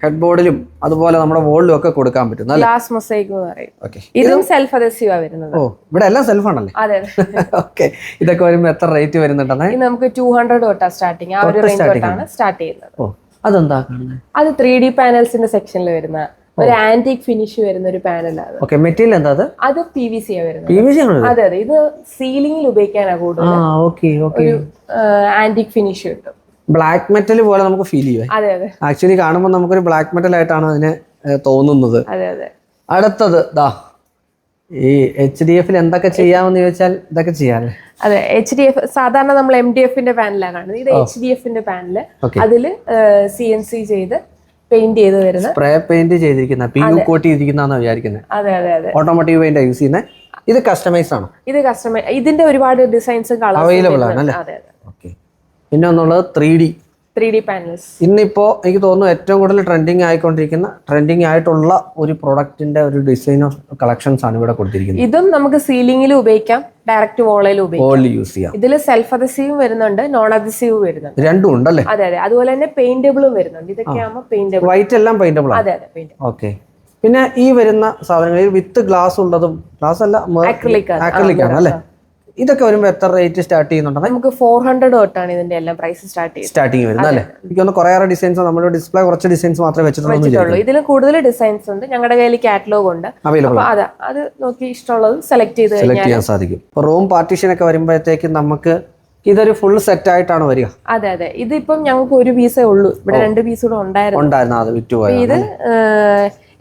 ഹെഡ് ബോർഡിലും അതുപോലെ നമ്മുടെ വോളിലും ഒക്കെ കൊടുക്കാൻ പറ്റും ഗ്ലാസ് മൊസൈക്ക് എന്ന് പറയും. ഇതും സെൽഫ് വരുന്നത്. ഓ ഇവിടെ എല്ലാം സെൽഫ് ആണല്ലേ അതെ അതെ. <laughs> ഓക്കെ ഇതൊക്കെ വരുമ്പോൾ എത്ര റേറ്റ് വരുന്നുണ്ടെന്നേ? ഇത് നമുക്ക് ടൂ ഹൺഡ്രഡ് തൊട്ടാ സ്റ്റാർട്ടിങ് ആ ഒരു റേഞ്ച് തൊട്ടാണ് സ്റ്റാർട്ട് ചെയ്യുന്നത്. ഓ അതെന്താ? കാണുന്നത് അത് ത്രീ ഡി പാനൽസിന്റെ സെക്ഷനിൽ വരുന്ന ഒരു ആന്റിക് ഫിനിഷ് വരുന്ന ഒരു പാനലാണ് ഓക്കെ മെറ്റീരിയൽ എന്താ അത്? അത് പി വി സി ആണ് വരുന്നത്. പി വി സി ആണ് അതെ അതെ. ഇത് സീലിംഗിൽ ഉപയോഗിക്കാനാ കൂടുതൽ ആ ഓക്കെ ഓക്കെ ഒരു ആന്റിക് ഫിനിഷ് കിട്ടും. ബ്ലാക്ക് മെറ്റൽ പോലെ നമുക്ക് ഫീൽ ചെയ്യും അതെ അതെ. ആക്ച്വലി കാണുമ്പോൾ നമുക്കൊരു ബ്ലാക്ക് മെറ്റൽ ആയിട്ടാണ് അതിനെ തോന്നുന്നത്. അതെ അതെ. അടുത്തത് ദാ ഈ എച്ച് ഡി എഫിൽ എന്തൊക്കെ ചെയ്യാമെന്ന് ചോദിച്ചാൽ ഇതൊക്കെ ചെയ്യാല്ലേ അതെ എച്ച് ഡി എഫ് സാധാരണ നമ്മൾ എം ഡി എഫിന്റെ പാനലാണ് കാണുന്നത്. ഇത് എച്ച് ഡി എഫിന്റെ പാനൽ അതിൽ അതിൽ സി എൻ സി ചെയ്ത് പെയിന്റ് ചെയ്ത് സ്പ്രേ പെയിന്റ് ചെയ്തിരിക്കുന്ന പി യു കോട്ട് ചെയ്തിരിക്കുന്നതാണെന്ന് വിചാരിക്കുന്നത് അതെ അതെ അതെ. ഓട്ടോമോട്ടീവ് പെയിന്റ് യൂസ് ചെയ്യുന്നത് ഇത് കസ്റ്റമൈസ് ആണ്? ഇത് കസ്റ്റമൈസ് ഇതിന്റെ ഒരുപാട് ഡിസൈൻസും അവൈലബിൾ ആണ് അല്ലേ? ഓക്കെ പിന്നെ ഒന്നുള്ളത് three D three D panels ഇന്നിപ്പോ എനിക്ക് തോന്നുന്നു ഏറ്റവും കൂടുതൽ ട്രെൻഡിങ് ആയിക്കൊണ്ടിരിക്കുന്ന ട്രെൻഡിങ് ആയിട്ടുള്ള ഒരു പ്രൊഡക്റ്റിന്റെ ഒരു ഡിസൈൻ ഓഫ് കളക്ഷൻസ് ആണ് ഇവിടെ കൊടുത്തിരിക്കുന്നത്. ഇതും നമുക്ക് സീലിംഗിൽ ഉപയോഗിക്കാം ഡയറക്റ്റ് വോളയിൽ ഉപയോഗിക്കാം. വോളിൽ യൂസ് ചെയ്യാം. ഇതിൽ സെൽഫ് അതസീവും വരുന്നുണ്ട് നോൺ അദസീവും വരുന്നുണ്ട്. രണ്ടും ഉണ്ടല്ലേ? അതെ അതെ. അതുപോലെ തന്നെ പെയിന്റബിളും വരുന്നുണ്ട്. ഇതൊക്കെ ആകുമ്പോൾ പെയിന്റബിൾ വൈറ്റ് എല്ലാം പെയിന്റബിൾ അതെ അതെ പെയിന്റ് ഓക്കെ പിന്നെ ഈ വരുന്ന സാധനങ്ങളിൽ വിത്ത് ഗ്ലാസ് ഉള്ളതും ഗ്ലാസ് അല്ല ആണ്. അല്ലേ? ഇതൊക്കെ വരുമ്പോൾ എത്ര റേറ്റ് സ്റ്റാർട്ട് ചെയ്യുന്നുണ്ട്? നമുക്ക് ഫോർ ഹൺഡ്രഡ് തൊട്ടാണ് ഇതിന്റെ എല്ലാം പ്രൈസ് സ്റ്റാർട്ട് ചെയ്യുന്നത്. സ്റ്റാർട്ടിങ് വരുന്നത് അല്ലേ? എനിക്ക് ഒന്ന് കുറേയേറെ ഡിസൈൻസ് നമ്മുടെ ഡിസ്പ്ലേ കുറച്ച് ഡിസൈൻസ് മാത്രമേ വെച്ചിട്ടുള്ളൂ ഇതിൽ കൂടുതൽ ഡിസൈൻസ് ഉണ്ട്. ഞങ്ങളുടെ കയ്യിൽ കാറ്റലോഗ് ഉണ്ട്. അവൈലബിൾ അതെ അത് നോക്കി ഇഷ്ടമുള്ളത് സെലക്ട് ചെയ്ത് സെലക്ട് ചെയ്യാൻ സാധിക്കും. റൂം പാർട്ടീഷൻ ഒക്കെ വരുമ്പോഴത്തേക്കും നമുക്ക് ഇതൊരു ഫുൾ സെറ്റ് ആയിട്ടാണ് വരിക. അതെ അതെ. ഇതിപ്പം ഞങ്ങൾക്ക് ഒരു പീസേ ഉള്ളൂ. ഇവിടെ രണ്ട് പീസ് കൂടെ ഉണ്ടായിരുന്നു. ഉണ്ടായിരുന്നു. അത് വിറ്റുപോയത് ഇത്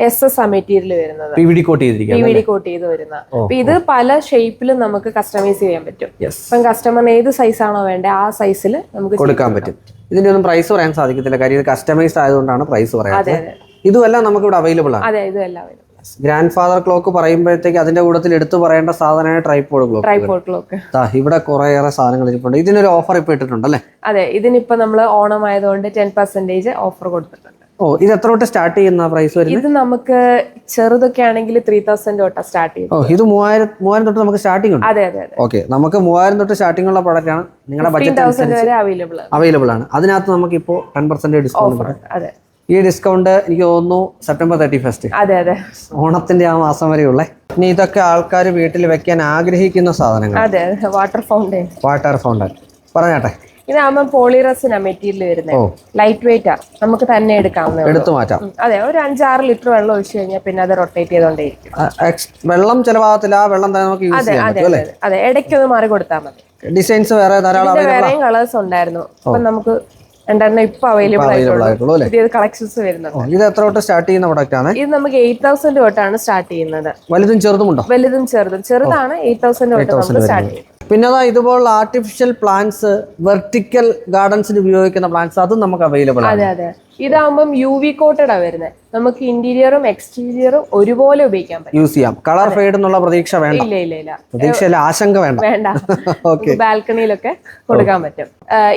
എസ് എസ് ആ മെറ്റീരിയൽ വരുന്നത്. പി വി ഡി കോട്ട് ചെയ്തിരിക്കുക പി വി ഡി കോട്ട് ചെയ്ത് വരുന്ന. അപ്പൊ ഇത് പല ഷേപ്പിലും നമുക്ക് കസ്റ്റമൈസ് ചെയ്യാൻ പറ്റും. ഇപ്പം കസ്റ്റമറിന് ഏത് സൈസ് ആണോ വേണ്ടത് ആ സൈസിൽ നമുക്ക് കൊടുക്കാൻ പറ്റും. ഇതിന്റെ ഒന്നും പ്രൈസ് പറയാൻ സാധിക്കത്തില്ല. കാര്യം ഇത് കസ്റ്റമൈസ്ഡ് ആയതുകൊണ്ടാണ് പ്രൈസ് പറയാത്തത്. ഇതുമെല്ലാം നമുക്ക് ഇവിടെ അവൈലബിൾ ആണ്. അതെ ഇത് എല്ലാം വരും ഗ്രാൻഡ് ഫാദർ ക്ലോക്ക് പറയുമ്പോഴത്തേക്ക് അതിന്റെ കൂട്ടത്തിൽ എടുത്തു പറയേണ്ട സാധനമാണ് ട്രൈപോഡ് ക്ലോക്ക് ട്രൈപോഡ് ക്ലോക്ക് ഇവിടെ കുറേയേറെ സാധനങ്ങൾ ഇരിപ്പുണ്ട്. ഇതിനൊരു ഓഫർ ഇപ്പൊ ഇട്ടിട്ടുണ്ടല്ലേ അതെ ഇതിനിപ്പോ നമ്മൾ ഓണം ആയതുകൊണ്ട് ടെൻ പെർസെന്റേജ് ഓഫർ കൊടുത്തിട്ടുണ്ട്. ഓ ഇത് എത്ര തൊട്ട് സ്റ്റാർട്ട് ചെയ്യുന്ന പ്രൈസ് വരുന്നത്? ഇത് നമുക്ക് ചെറുതൊക്കെ ആണെങ്കിൽ ത്രീ തൗസൻഡ് തൊട്ടാ സ്റ്റാർട്ട് ചെയ്യും ഓ ഇത് മൂവായിരം മൂവായിരം തൊട്ട് നമുക്ക് സ്റ്റാർട്ടിംഗ് ഉണ്ട്? അതെ അതെ അതെ. ഓക്കെ നമുക്ക് മൂവായിരം തൊട്ട് സ്റ്റാർട്ടിംഗ് ഉള്ള പ്രോഡക്റ്റ് ആണ്. നിങ്ങളുടെ ബഡ്ജറ്റ് വരെ അവൈലബിൾ ആണ്. അവൈലബിൾ ആണ്. അതിനകത്ത് നമുക്ക് ഇപ്പോ ടെൻ പെർസെന്റ് ഡിസ്കൗണ്ട് അതെ. ഈ ഡിസ്കൗണ്ട് എനിക്ക് തോന്നുന്നു സെപ്റ്റംബർ തേർട്ടി ഫസ്റ്റ് അതെ അതെ. ഓണത്തിന്റെ ആ മാസം വരെയുള്ളേ ഇനി ഇതൊക്കെ ആൾക്കാർ വീട്ടിൽ വെക്കാൻ ആഗ്രഹിക്കുന്ന സാധനങ്ങൾ അതെ വാട്ടർ ഫൗണ്ടൻ വാട്ടർ ഫൗണ്ടൻ പറഞ്ഞാട്ടെ. ഇതാകുമ്പോൾ പോളിറസിനാ മെറ്റീരിയൽ വരുന്നത് ലൈറ്റ് വെയിറ്റ് ആ. നമുക്ക് തന്നെ എടുക്കാവുന്ന. എടുത്തു മാറ്റാം. അതെ ഒരു അഞ്ചാറ് ലിറ്റർ വെള്ളം ഒഴിച്ചു കഴിഞ്ഞാൽ പിന്നെ അത് റൊട്ടേറ്റ് ചെയ്തോണ്ടേയിരിക്കും. വെള്ളം ചിലവാകത്തില്ല ആ വെള്ളം തന്നെ നമുക്ക് യൂസ് ചെയ്യാൻ അതെ പറ്റും അല്ലേ? അതെ ഇടയ്ക്കൊന്ന് മാറി കൊടുത്താൽ മതി. ഡിസൈൻസ് വേറെ ധാരാളം വേറെ വേറെയും കളേഴ്സ് ഉണ്ടായിരുന്നു. അപ്പൊ നമുക്ക് രണ്ടെണ്ണം ഇപ്പൊ അവൈലബിൾ ആയിട്ടുള്ളൂ. ആയിട്ടുള്ളൂ കളക്ഷൻസ് വരുന്നുണ്ട്. ഇത് എത്ര തൊട്ട് സ്റ്റാർട്ട് ചെയ്യുന്ന പ്രൊഡക്റ്റ് ആണ്? ഇത് നമുക്ക് എയ്റ്റ് തൗസൻഡ് തൊട്ടാണ് സ്റ്റാർട്ട് ചെയ്യുന്നത്. വലുതും ചെറുതുമുണ്ടോ വലുതും ചെറുതും. ചെറുതാണ് എയ്റ്റ് തൗസൻഡ് തൊട്ട് നമുക്ക് സ്റ്റാർട്ട് ചെയ്യുന്നത്. പിന്നെ അതാ ഇതുപോലുള്ള ആർട്ടിഫിഷ്യൽ പ്ലാന്റ്സ് വെർട്ടിക്കൽ ഗാർഡൻസിന് ഉപയോഗിക്കുന്ന പ്ലാന്റ്സ് അതും നമുക്ക് അവൈലബിൾ ആണ്. അതെ അതെ. ഇതാവുമ്പം യു വി കോട്ടഡാ വരുന്നത് നമുക്ക് ഇന്റീരിയറും എക്സ്റ്റീരിയറും ഒരുപോലെ ഉപയോഗിക്കാൻ പറ്റും. യൂസ് ചെയ്യാം. കളർ ഫെയ്ഡ് എന്നുള്ള പ്രതീക്ഷ വേണ്ട. ഇല്ല ഇല്ല ഇല്ല. പ്രതീക്ഷയില്ല ആശങ്ക വേണ്ട. വേണ്ട. <laughs> ഓക്കെ ബാൽക്കണിയിലൊക്കെ കൊടുക്കാൻ പറ്റും.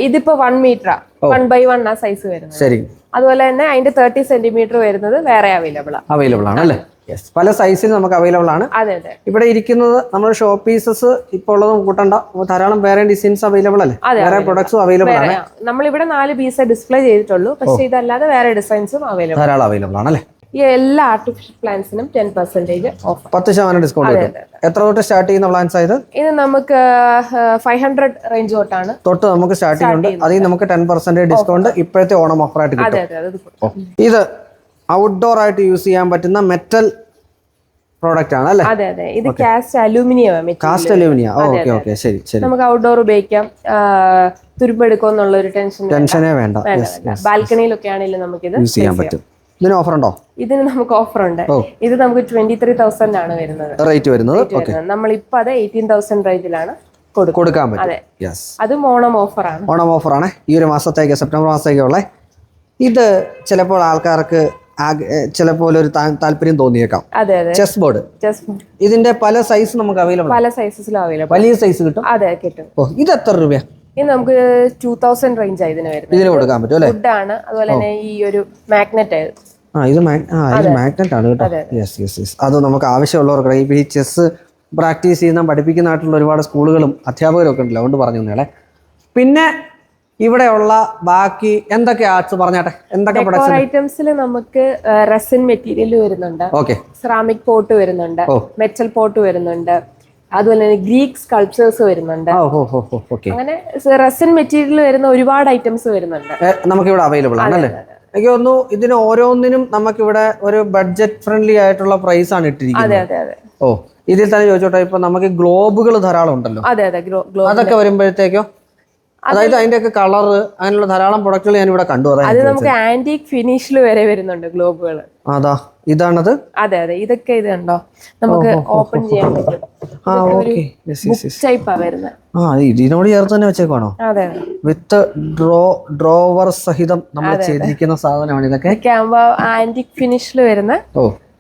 ഇതിപ്പോ വൺ മീറ്ററാ വൺ ബൈ വൺ ആ സൈസ് വരുന്നത്. ശരി. അതുപോലെ തന്നെ അതിന്റെ തേർട്ടി സെന്റിമീറ്റർ വരുന്നത് വേറെ അവൈലബിൾ ആണ് അവൈലബിൾ ആണ് അല്ലേ? യെസ് പല സൈസിൽ നമുക്ക് അവൈലബിൾ ആണ്. അതെ അതെ. ഇവിടെ ഇരിക്കുന്നത് നമ്മുടെ ഷോ പീസസ് ഇപ്പോൾ ഉള്ളതും കൂട്ടണ്ട ധാരാളം വേറെ ഡിസൈൻസ് അവൈലബിൾ അല്ലേ? വേറെ പ്രൊഡക്ട്സും അവൈലബിൾ ആണ്. നമ്മൾ ഇവിടെ നാല് പീസ് ഡിസ്പ്ലേ ചെയ്തിട്ടുള്ളൂ. പക്ഷേ ഇതല്ലാതെ വേറെ ഡിസൈൻസും അവൈലബിൾ ധാരാളം അവൈലബിൾ ആണ് അല്ലേ? ഈ എല്ലാ ആർട്ടിഫിഷ്യൽ പ്ലാന്റ്സിനും ടെൻ പെർസെന്റേജ് ഓഫ് പത്ത് ശതമാനം ഡിസ്കൗണ്ട് എത്ര തൊട്ട് സ്റ്റാർട്ട് ചെയ്യുന്ന പ്ലാൻസ് ആയത് ഇത്? നമുക്ക് ഫൈവ് ഹൺഡ്രഡ് റേഞ്ച് തൊട്ടാണ്. തൊട്ട് നമുക്ക് സ്റ്റാർട്ടിംഗ് ഉണ്ട് അതിൽ നമുക്ക് ടെൻ പെർസെന്റേജ് ഡിസ്കൗണ്ട് ഇപ്പോഴത്തെ ഓണം ഓഫർ ആയിട്ട് കിട്ടും. ഇത് ഔട്ട്ഡോർ ആയിട്ട് യൂസ് ചെയ്യാൻ പറ്റുന്ന മെറ്റൽ പ്രോഡക്റ്റ് ആണ് അല്ലേ? അതെ അതെ. ഇത് cast aluminium cast aluminium okay okay ശരി ശരി. നമുക്ക് ഔട്ട്ഡോർ ഉപയോഗിക്കാം. തുരുമ്പെടുക്കോ എന്നുള്ള ഒരു ടെൻഷൻ ടെൻഷനേ വേണ്ട. ബാൽക്കണിയിലൊക്കെ ആണെങ്കിലും നമുക്കിത് യൂസ് ചെയ്യാൻ പറ്റും. ഇതിന് ഓഫർ ഉണ്ടോ? ഇതിന് നമുക്ക് ഓഫർ ഉണ്ട്. ഇത് നമുക്ക് ട്വന്റി ത്രീ തൗസൻഡ് ആണ് വരുന്നത്. റേറ്റ് വരുന്നത്? നമ്മൾ ഇപ്പൊ അത് എയ്റ്റീൻ തൗസൻഡ് റേറ്റിലാണ് കൊടുക്കാൻ പറ്റും. അതും. ഓണം ഓഫറാണ് ഓണം ഓഫറാണ് ഈ ഒരു മാസത്തേക്ക് സെപ്റ്റംബർ മാസത്തേക്കുള്ള. ഇത് ചിലപ്പോൾ ആൾക്കാർക്ക് ചിലപ്പോൾ ഒരു താല്പര്യം തോന്നിയേക്കാം. അതെ അതെ. ചെസ് ബോർഡ് ഇതിന്റെ പല സൈസ് നമുക്ക് അവൈലബിൾ പല സൈസസിലും അവൈലബിൾ വലിയ സൈസ് കിട്ടും. അതെ കിട്ടും. ഓ ഇത് എത്ര രൂപ ഇത് നമുക്ക് ടൂ തൗസൻഡ് റേഞ്ച് ആയി ഇതിന് വരുന്നത്. കൊടുക്കാൻ പറ്റും അല്ലേ? ഫുഡ് ആണ്. അതുപോലെ തന്നെ ഈ ഒരു മാഗ്നറ്റ് ആ ഇത് ആ ഇത് മാഗ്നറ്റ് ആണ് കേട്ടോ. യെസ് യെസ് യെസ് അത് നമുക്ക് ആവശ്യമുള്ളവർക്ക് ഈ ചെസ് പ്രാക്ടീസ് ചെയ്യുന്ന പഠിപ്പിക്കുന്നതായിട്ടുള്ള ഒരുപാട് സ്കൂളുകളും അധ്യാപകരും ഒക്കെ ഉണ്ടല്ലോ. അതുകൊണ്ട് പറഞ്ഞു തന്നെ പിന്നെ ഇവിടെയുള്ള ബാക്കി എന്തൊക്കെ ആർട്സ് പറഞ്ഞാട്ടെ? എന്തൊക്കെ ഐറ്റംസിൽ നമുക്ക് റെസിൻ മെറ്റീരിയൽ വരുന്നുണ്ട്. ഓക്കെ സെറാമിക് പോട്ട് വരുന്നുണ്ട്. മെറ്റൽ പോട്ട് വരുന്നുണ്ട്. അതുപോലെ തന്നെ ഗ്രീക്ക് സ്കൾപ്ചേഴ്സ് വരുന്നുണ്ട്. ഹോ ഓക്കെ അങ്ങനെ റെസിൻ മെറ്റീരിയൽ വരുന്ന ഒരുപാട് ഐറ്റംസ് വരുന്നുണ്ട്. നമുക്ക് ഇവിടെ അവൈലബിൾ ആണല്ലേ എനിക്ക് തോന്നുന്നു ഇതിന് ഓരോന്നിനും നമുക്കിവിടെ ഒരു ബഡ്ജറ്റ് ഫ്രണ്ട്ലി ആയിട്ടുള്ള പ്രൈസ് ആണ് ഇട്ടിരിക്കുന്നത്. അതെ അതെ അതെ. ഓ ഇതിൽ തന്നെ ചോദിച്ചോട്ടെ ഇപ്പൊ നമുക്ക് ഗ്ലോബുകൾ ധാരാളം ഉണ്ടല്ലോ. അതെ അതെ അതൊക്കെ വരുമ്പോഴത്തേക്കോ? അതായത് അതിന്റെ ഒക്കെ കളർ അങ്ങനെയുള്ള ധാരാളം പ്രൊഡക്റ്റുകൾ ഞാൻ ഇവിടെ കണ്ടു അത് നമുക്ക് ആന്റിക് ഫിനിഷിൽ വരെ വരുന്നുണ്ട് ഗ്ലോബുകൾ അതാ ഇതാണത്? അതെ അതെ ഇതൊക്കെ ഇത് കണ്ടോ? നമുക്ക് ഓപ്പൺ ചെയ്യാൻ പറ്റും. ആ ഓക്കെ ആ ഇത് ഇതിനോട് ചേർത്ത് തന്നെ വെച്ചേക്കാണോ വിത്ത് ഡ്രോ ഡ്രോവർ സഹിതം നമ്മൾ ചെയ്തിരിക്കുന്ന സാധനമാണ് ഇതൊക്കെ. ആന്റിക് ഫിനിഷിൽ വരുന്ന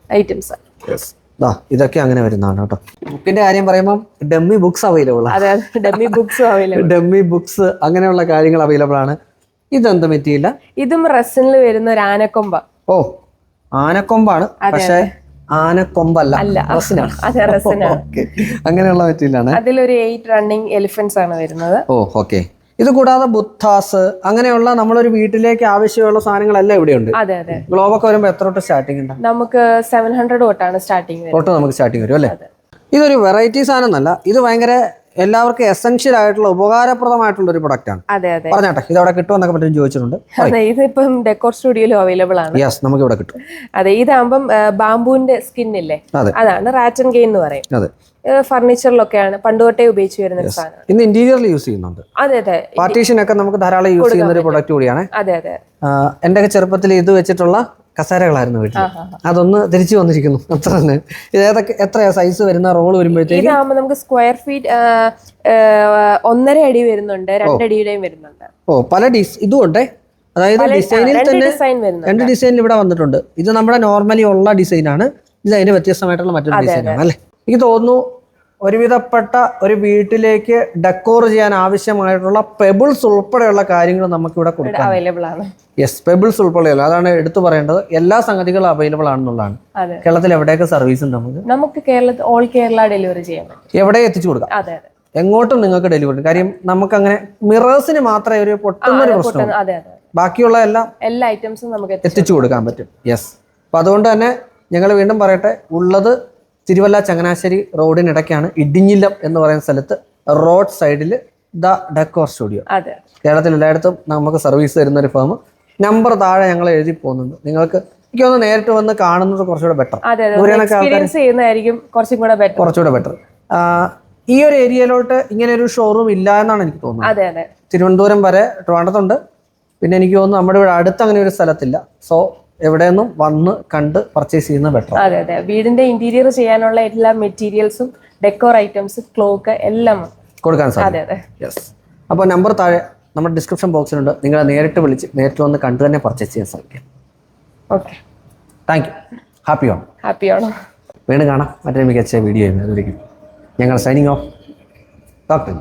ഐറ്റംസ് ഐറ്റംസ് ദാ ഇതൊക്കെ അങ്ങനെ വരുന്നതാണ് കേട്ടോ. ബുക്കിന്റെ കാര്യം പറയുമ്പോൾ ഡമ്മി ബുക്സ് അവൈലബിൾ അതെ ഡമ്മി ബുക്സും അവൈലബിൾ ഡമ്മി ബുക്സ് അങ്ങനെയുള്ള കാര്യങ്ങൾ അവൈലബിൾ ആണ്. ഇതെന്ത് മെറ്റീരിയല ഇതും റെസിനിൽ വരുന്ന ഒരു ആനക്കൊമ്പ. ഓ ആനക്കൊമ്പാണ്. പക്ഷേ ആനക്കൊമ്പല്ല <laughs> അങ്ങനെയുള്ള മെറ്റീരിയലാണ് അതിലൊരു എയ്റ്റ് റണ്ണിങ് എലിഫന്റ്സ് ആണ് വരുന്നത്. ഓ ഓക്കെ ഇത് കൂടാതെ ബുദ്ധാസ് അങ്ങനെയുള്ള നമ്മളൊരു വീട്ടിലേക്ക് ആവശ്യമുള്ള സാധനങ്ങളെല്ലാം ഇവിടെയുണ്ട്. അതെ അതെ. ഗ്ലോബൊക്കെ വരുമ്പോൾ എത്ര തൊട്ട് സ്റ്റാർട്ടിംഗ് ഉണ്ട് നമുക്ക് സെവൻ ഹൺഡ്രഡ് തൊട്ടാണ് സ്റ്റാർട്ടിംഗ് തൊട്ട് നമുക്ക് സ്റ്റാർട്ടിംഗ് വരും അല്ലേ? ഇതൊരു വെറൈറ്റി സാധനം എന്നല്ല ഇത് ഭയങ്കര എല്ലാവർക്കും എസെൻഷ്യൽ ആയിട്ടുള്ള ഉപകാരപ്രദമായിട്ടുള്ള ഒരു പ്രൊഡക്റ്റ് ആണ്. അതെ അതെ. പറഞ്ഞാട്ടെ ഇത് അവിടെ കിട്ടുമെന്നൊക്കെ പറ്റും ചോദിച്ചിട്ടുണ്ട്. അതെ ഇതിപ്പം ഡെക്കോർ സ്റ്റുഡിയോയിലും അവൈലബിൾ ആണ്. യെസ് നമുക്ക് ഇവിടെ കിട്ടും. അതെ ഇതാകുമ്പം ബാംബുവിന്റെ സ്കിൻ ഇല്ലേ? അതാണ് റാറ്റൻ ഗെയിൻ എന്ന് പറയും. അതെ. ഫർണിച്ചറിലൊക്കെയാണ് പണ്ട് തൊട്ടേ ഉപയോഗിച്ച് വരുന്ന ഒരു സാധനം ഇന്ന് ഇന്റീരിയറിൽ യൂസ് ചെയ്യുന്നുണ്ട്. അതെ അതെ. പാർട്ടീഷൻ ഒക്കെ നമുക്ക് ധാരാളം യൂസ് ചെയ്യുന്ന ഒരു പ്രൊഡക്റ്റ് കൂടിയാണ്. അതെ അതെ. എന്റെ ചെറുപ്പത്തിൽ ഇത് വെച്ചിട്ടുള്ള കസേരകളായിരുന്നു വീട്ടിൽ അതൊന്ന് തിരിച്ചു വന്നിരിക്കുന്നു. അത്ര തന്നെ. ഇത് ഏതൊക്കെ എത്രയാ സൈസ് വരുന്ന റോൾ വരുമ്പോഴത്തേക്ക്? നമുക്ക് സ്ക്വയർ ഫീറ്റ് ഒന്നര അടി വരുന്നുണ്ട് രണ്ടടിയുടെയും വരുന്നുണ്ട്. ഓ പല ഡിസ് ഇതും ഉണ്ടേ. അതായത് ഡിസൈനിൽ തന്നെ രണ്ട് ഡിസൈനിൽ ഇവിടെ വന്നിട്ടുണ്ട്. ഇത് നമ്മുടെ നോർമലി ഉള്ള ഡിസൈനാണ് ഇത് അതിന്റെ വ്യത്യസ്തമായിട്ടുള്ള മറ്റൊരു ഡിസൈനാണ് അല്ലേ? എനിക്ക് തോന്നുന്നു ഒരുവിധപ്പെട്ട ഒരു വീട്ടിലേക്ക് ഡെക്കോർ ചെയ്യാൻ ആവശ്യമായിട്ടുള്ള പെബിൾസ് ഉൾപ്പെടെയുള്ള കാര്യങ്ങൾ നമുക്ക് ഇവിടെ കൊടുക്കാം അവൈലബിൾ ആണ്. യെസ് പെബിൾസ് ഉൾപ്പെടെയുള്ള അതാണ് എടുത്തു പറയേണ്ടത്. എല്ലാ സംഗതികളും അവൈലബിൾ ആണെന്നുള്ളതാണ്. കേരളത്തിൽ എവിടെയൊക്കെ സർവീസ് ഉണ്ട് നമുക്ക്? നമുക്ക് കേരളത്തിൽ ഓൾ കേരള ഡെലിവറി ചെയ്യാം എവിടെ എത്തിച്ചു കൊടുക്കാം? അതെ അതെ. എങ്ങോട്ടും നിങ്ങൾക്ക് ഡെലിവറി കാര്യം നമുക്ക് അങ്ങനെ മിറേഴ്സിന് മാത്രമേ ഒരു പൊട്ടുന്ന ഒരു പ്രശ്നം അതെ അതെ. ബാക്കിയുള്ള എല്ലാം എല്ലാ ഐറ്റംസും നമുക്ക് എത്തിച്ചു എത്തിച്ചു കൊടുക്കാൻ പറ്റും. യെസ് അപ്പൊ അതുകൊണ്ട് തന്നെ ഞങ്ങൾ വീണ്ടും പറയട്ടെ ഉള്ളത് തിരുവല്ല ചങ്ങനാശ്ശേരി റോഡിനിടയ്ക്കാണ് ഇടിഞ്ഞില്ലം എന്ന് പറയുന്ന സ്ഥലത്ത് റോഡ് സൈഡിൽ ദ ഡെക്കോർ സ്റ്റുഡിയോ. കേരളത്തിൽ എല്ലായിടത്തും നമുക്ക് സർവീസ് തരുന്ന ഒരു ഫേം നമ്പർ താഴെ ഞങ്ങൾ എഴുതി പോകുന്നുണ്ട്. നിങ്ങൾക്ക് എനിക്ക് തോന്നുന്നു നേരിട്ട് വന്ന് കാണുന്നത് കുറച്ചുകൂടെ ബെറ്റർ കുറച്ചുകൂടെ ബെറ്റർ ഈ ഒരു ഏരിയയിലോട്ട് ഇങ്ങനെ ഒരു ഷോറൂം ഇല്ല എന്നാണ് എനിക്ക് തോന്നുന്നത്. തിരുവനന്തപുരം വരെ ട്രിവാണ്ടത്തുണ്ട് പിന്നെ എനിക്ക് തോന്നുന്നു നമ്മുടെ ഇവിടെ അടുത്ത് അങ്ങനെ ഒരു സ്ഥലത്തില്ല. സോ എവിടെയൊന്നും വന്ന് കണ്ട് പർച്ചേസ് ചെയ്യുന്ന ബെറ്റർ അതെ അതെ. വീടിന്റെ ഇന്റീരിയർ ചെയ്യാനുള്ള എല്ലാ മെറ്റീരിയൽസും ഡെക്കോർ ഐറ്റംസ് ക്ലോക്ക് എല്ലാം കൊടുക്കാൻ സാധിക്കും. യെസ് അപ്പോൾ നമ്പർ താഴെ നമ്മുടെ ഡിസ്ക്രിപ്ഷൻ ബോക്സിലുണ്ട് നിങ്ങൾ നേരിട്ട് വിളിച്ച് നേരിട്ട് വന്ന് കണ്ടു തന്നെ പർച്ചേസ് ചെയ്യാൻ സാധിക്കും. ഓക്കെ താങ്ക് യു ഹാപ്പി ഓൺ ഹാപ്പിയാണോ വീണ്ടും കാണാം. മറ്റൊരു മികച്ച വീഡിയോ ഞങ്ങൾ സൈനിങ് ഓഫ് ഡോക്ടർ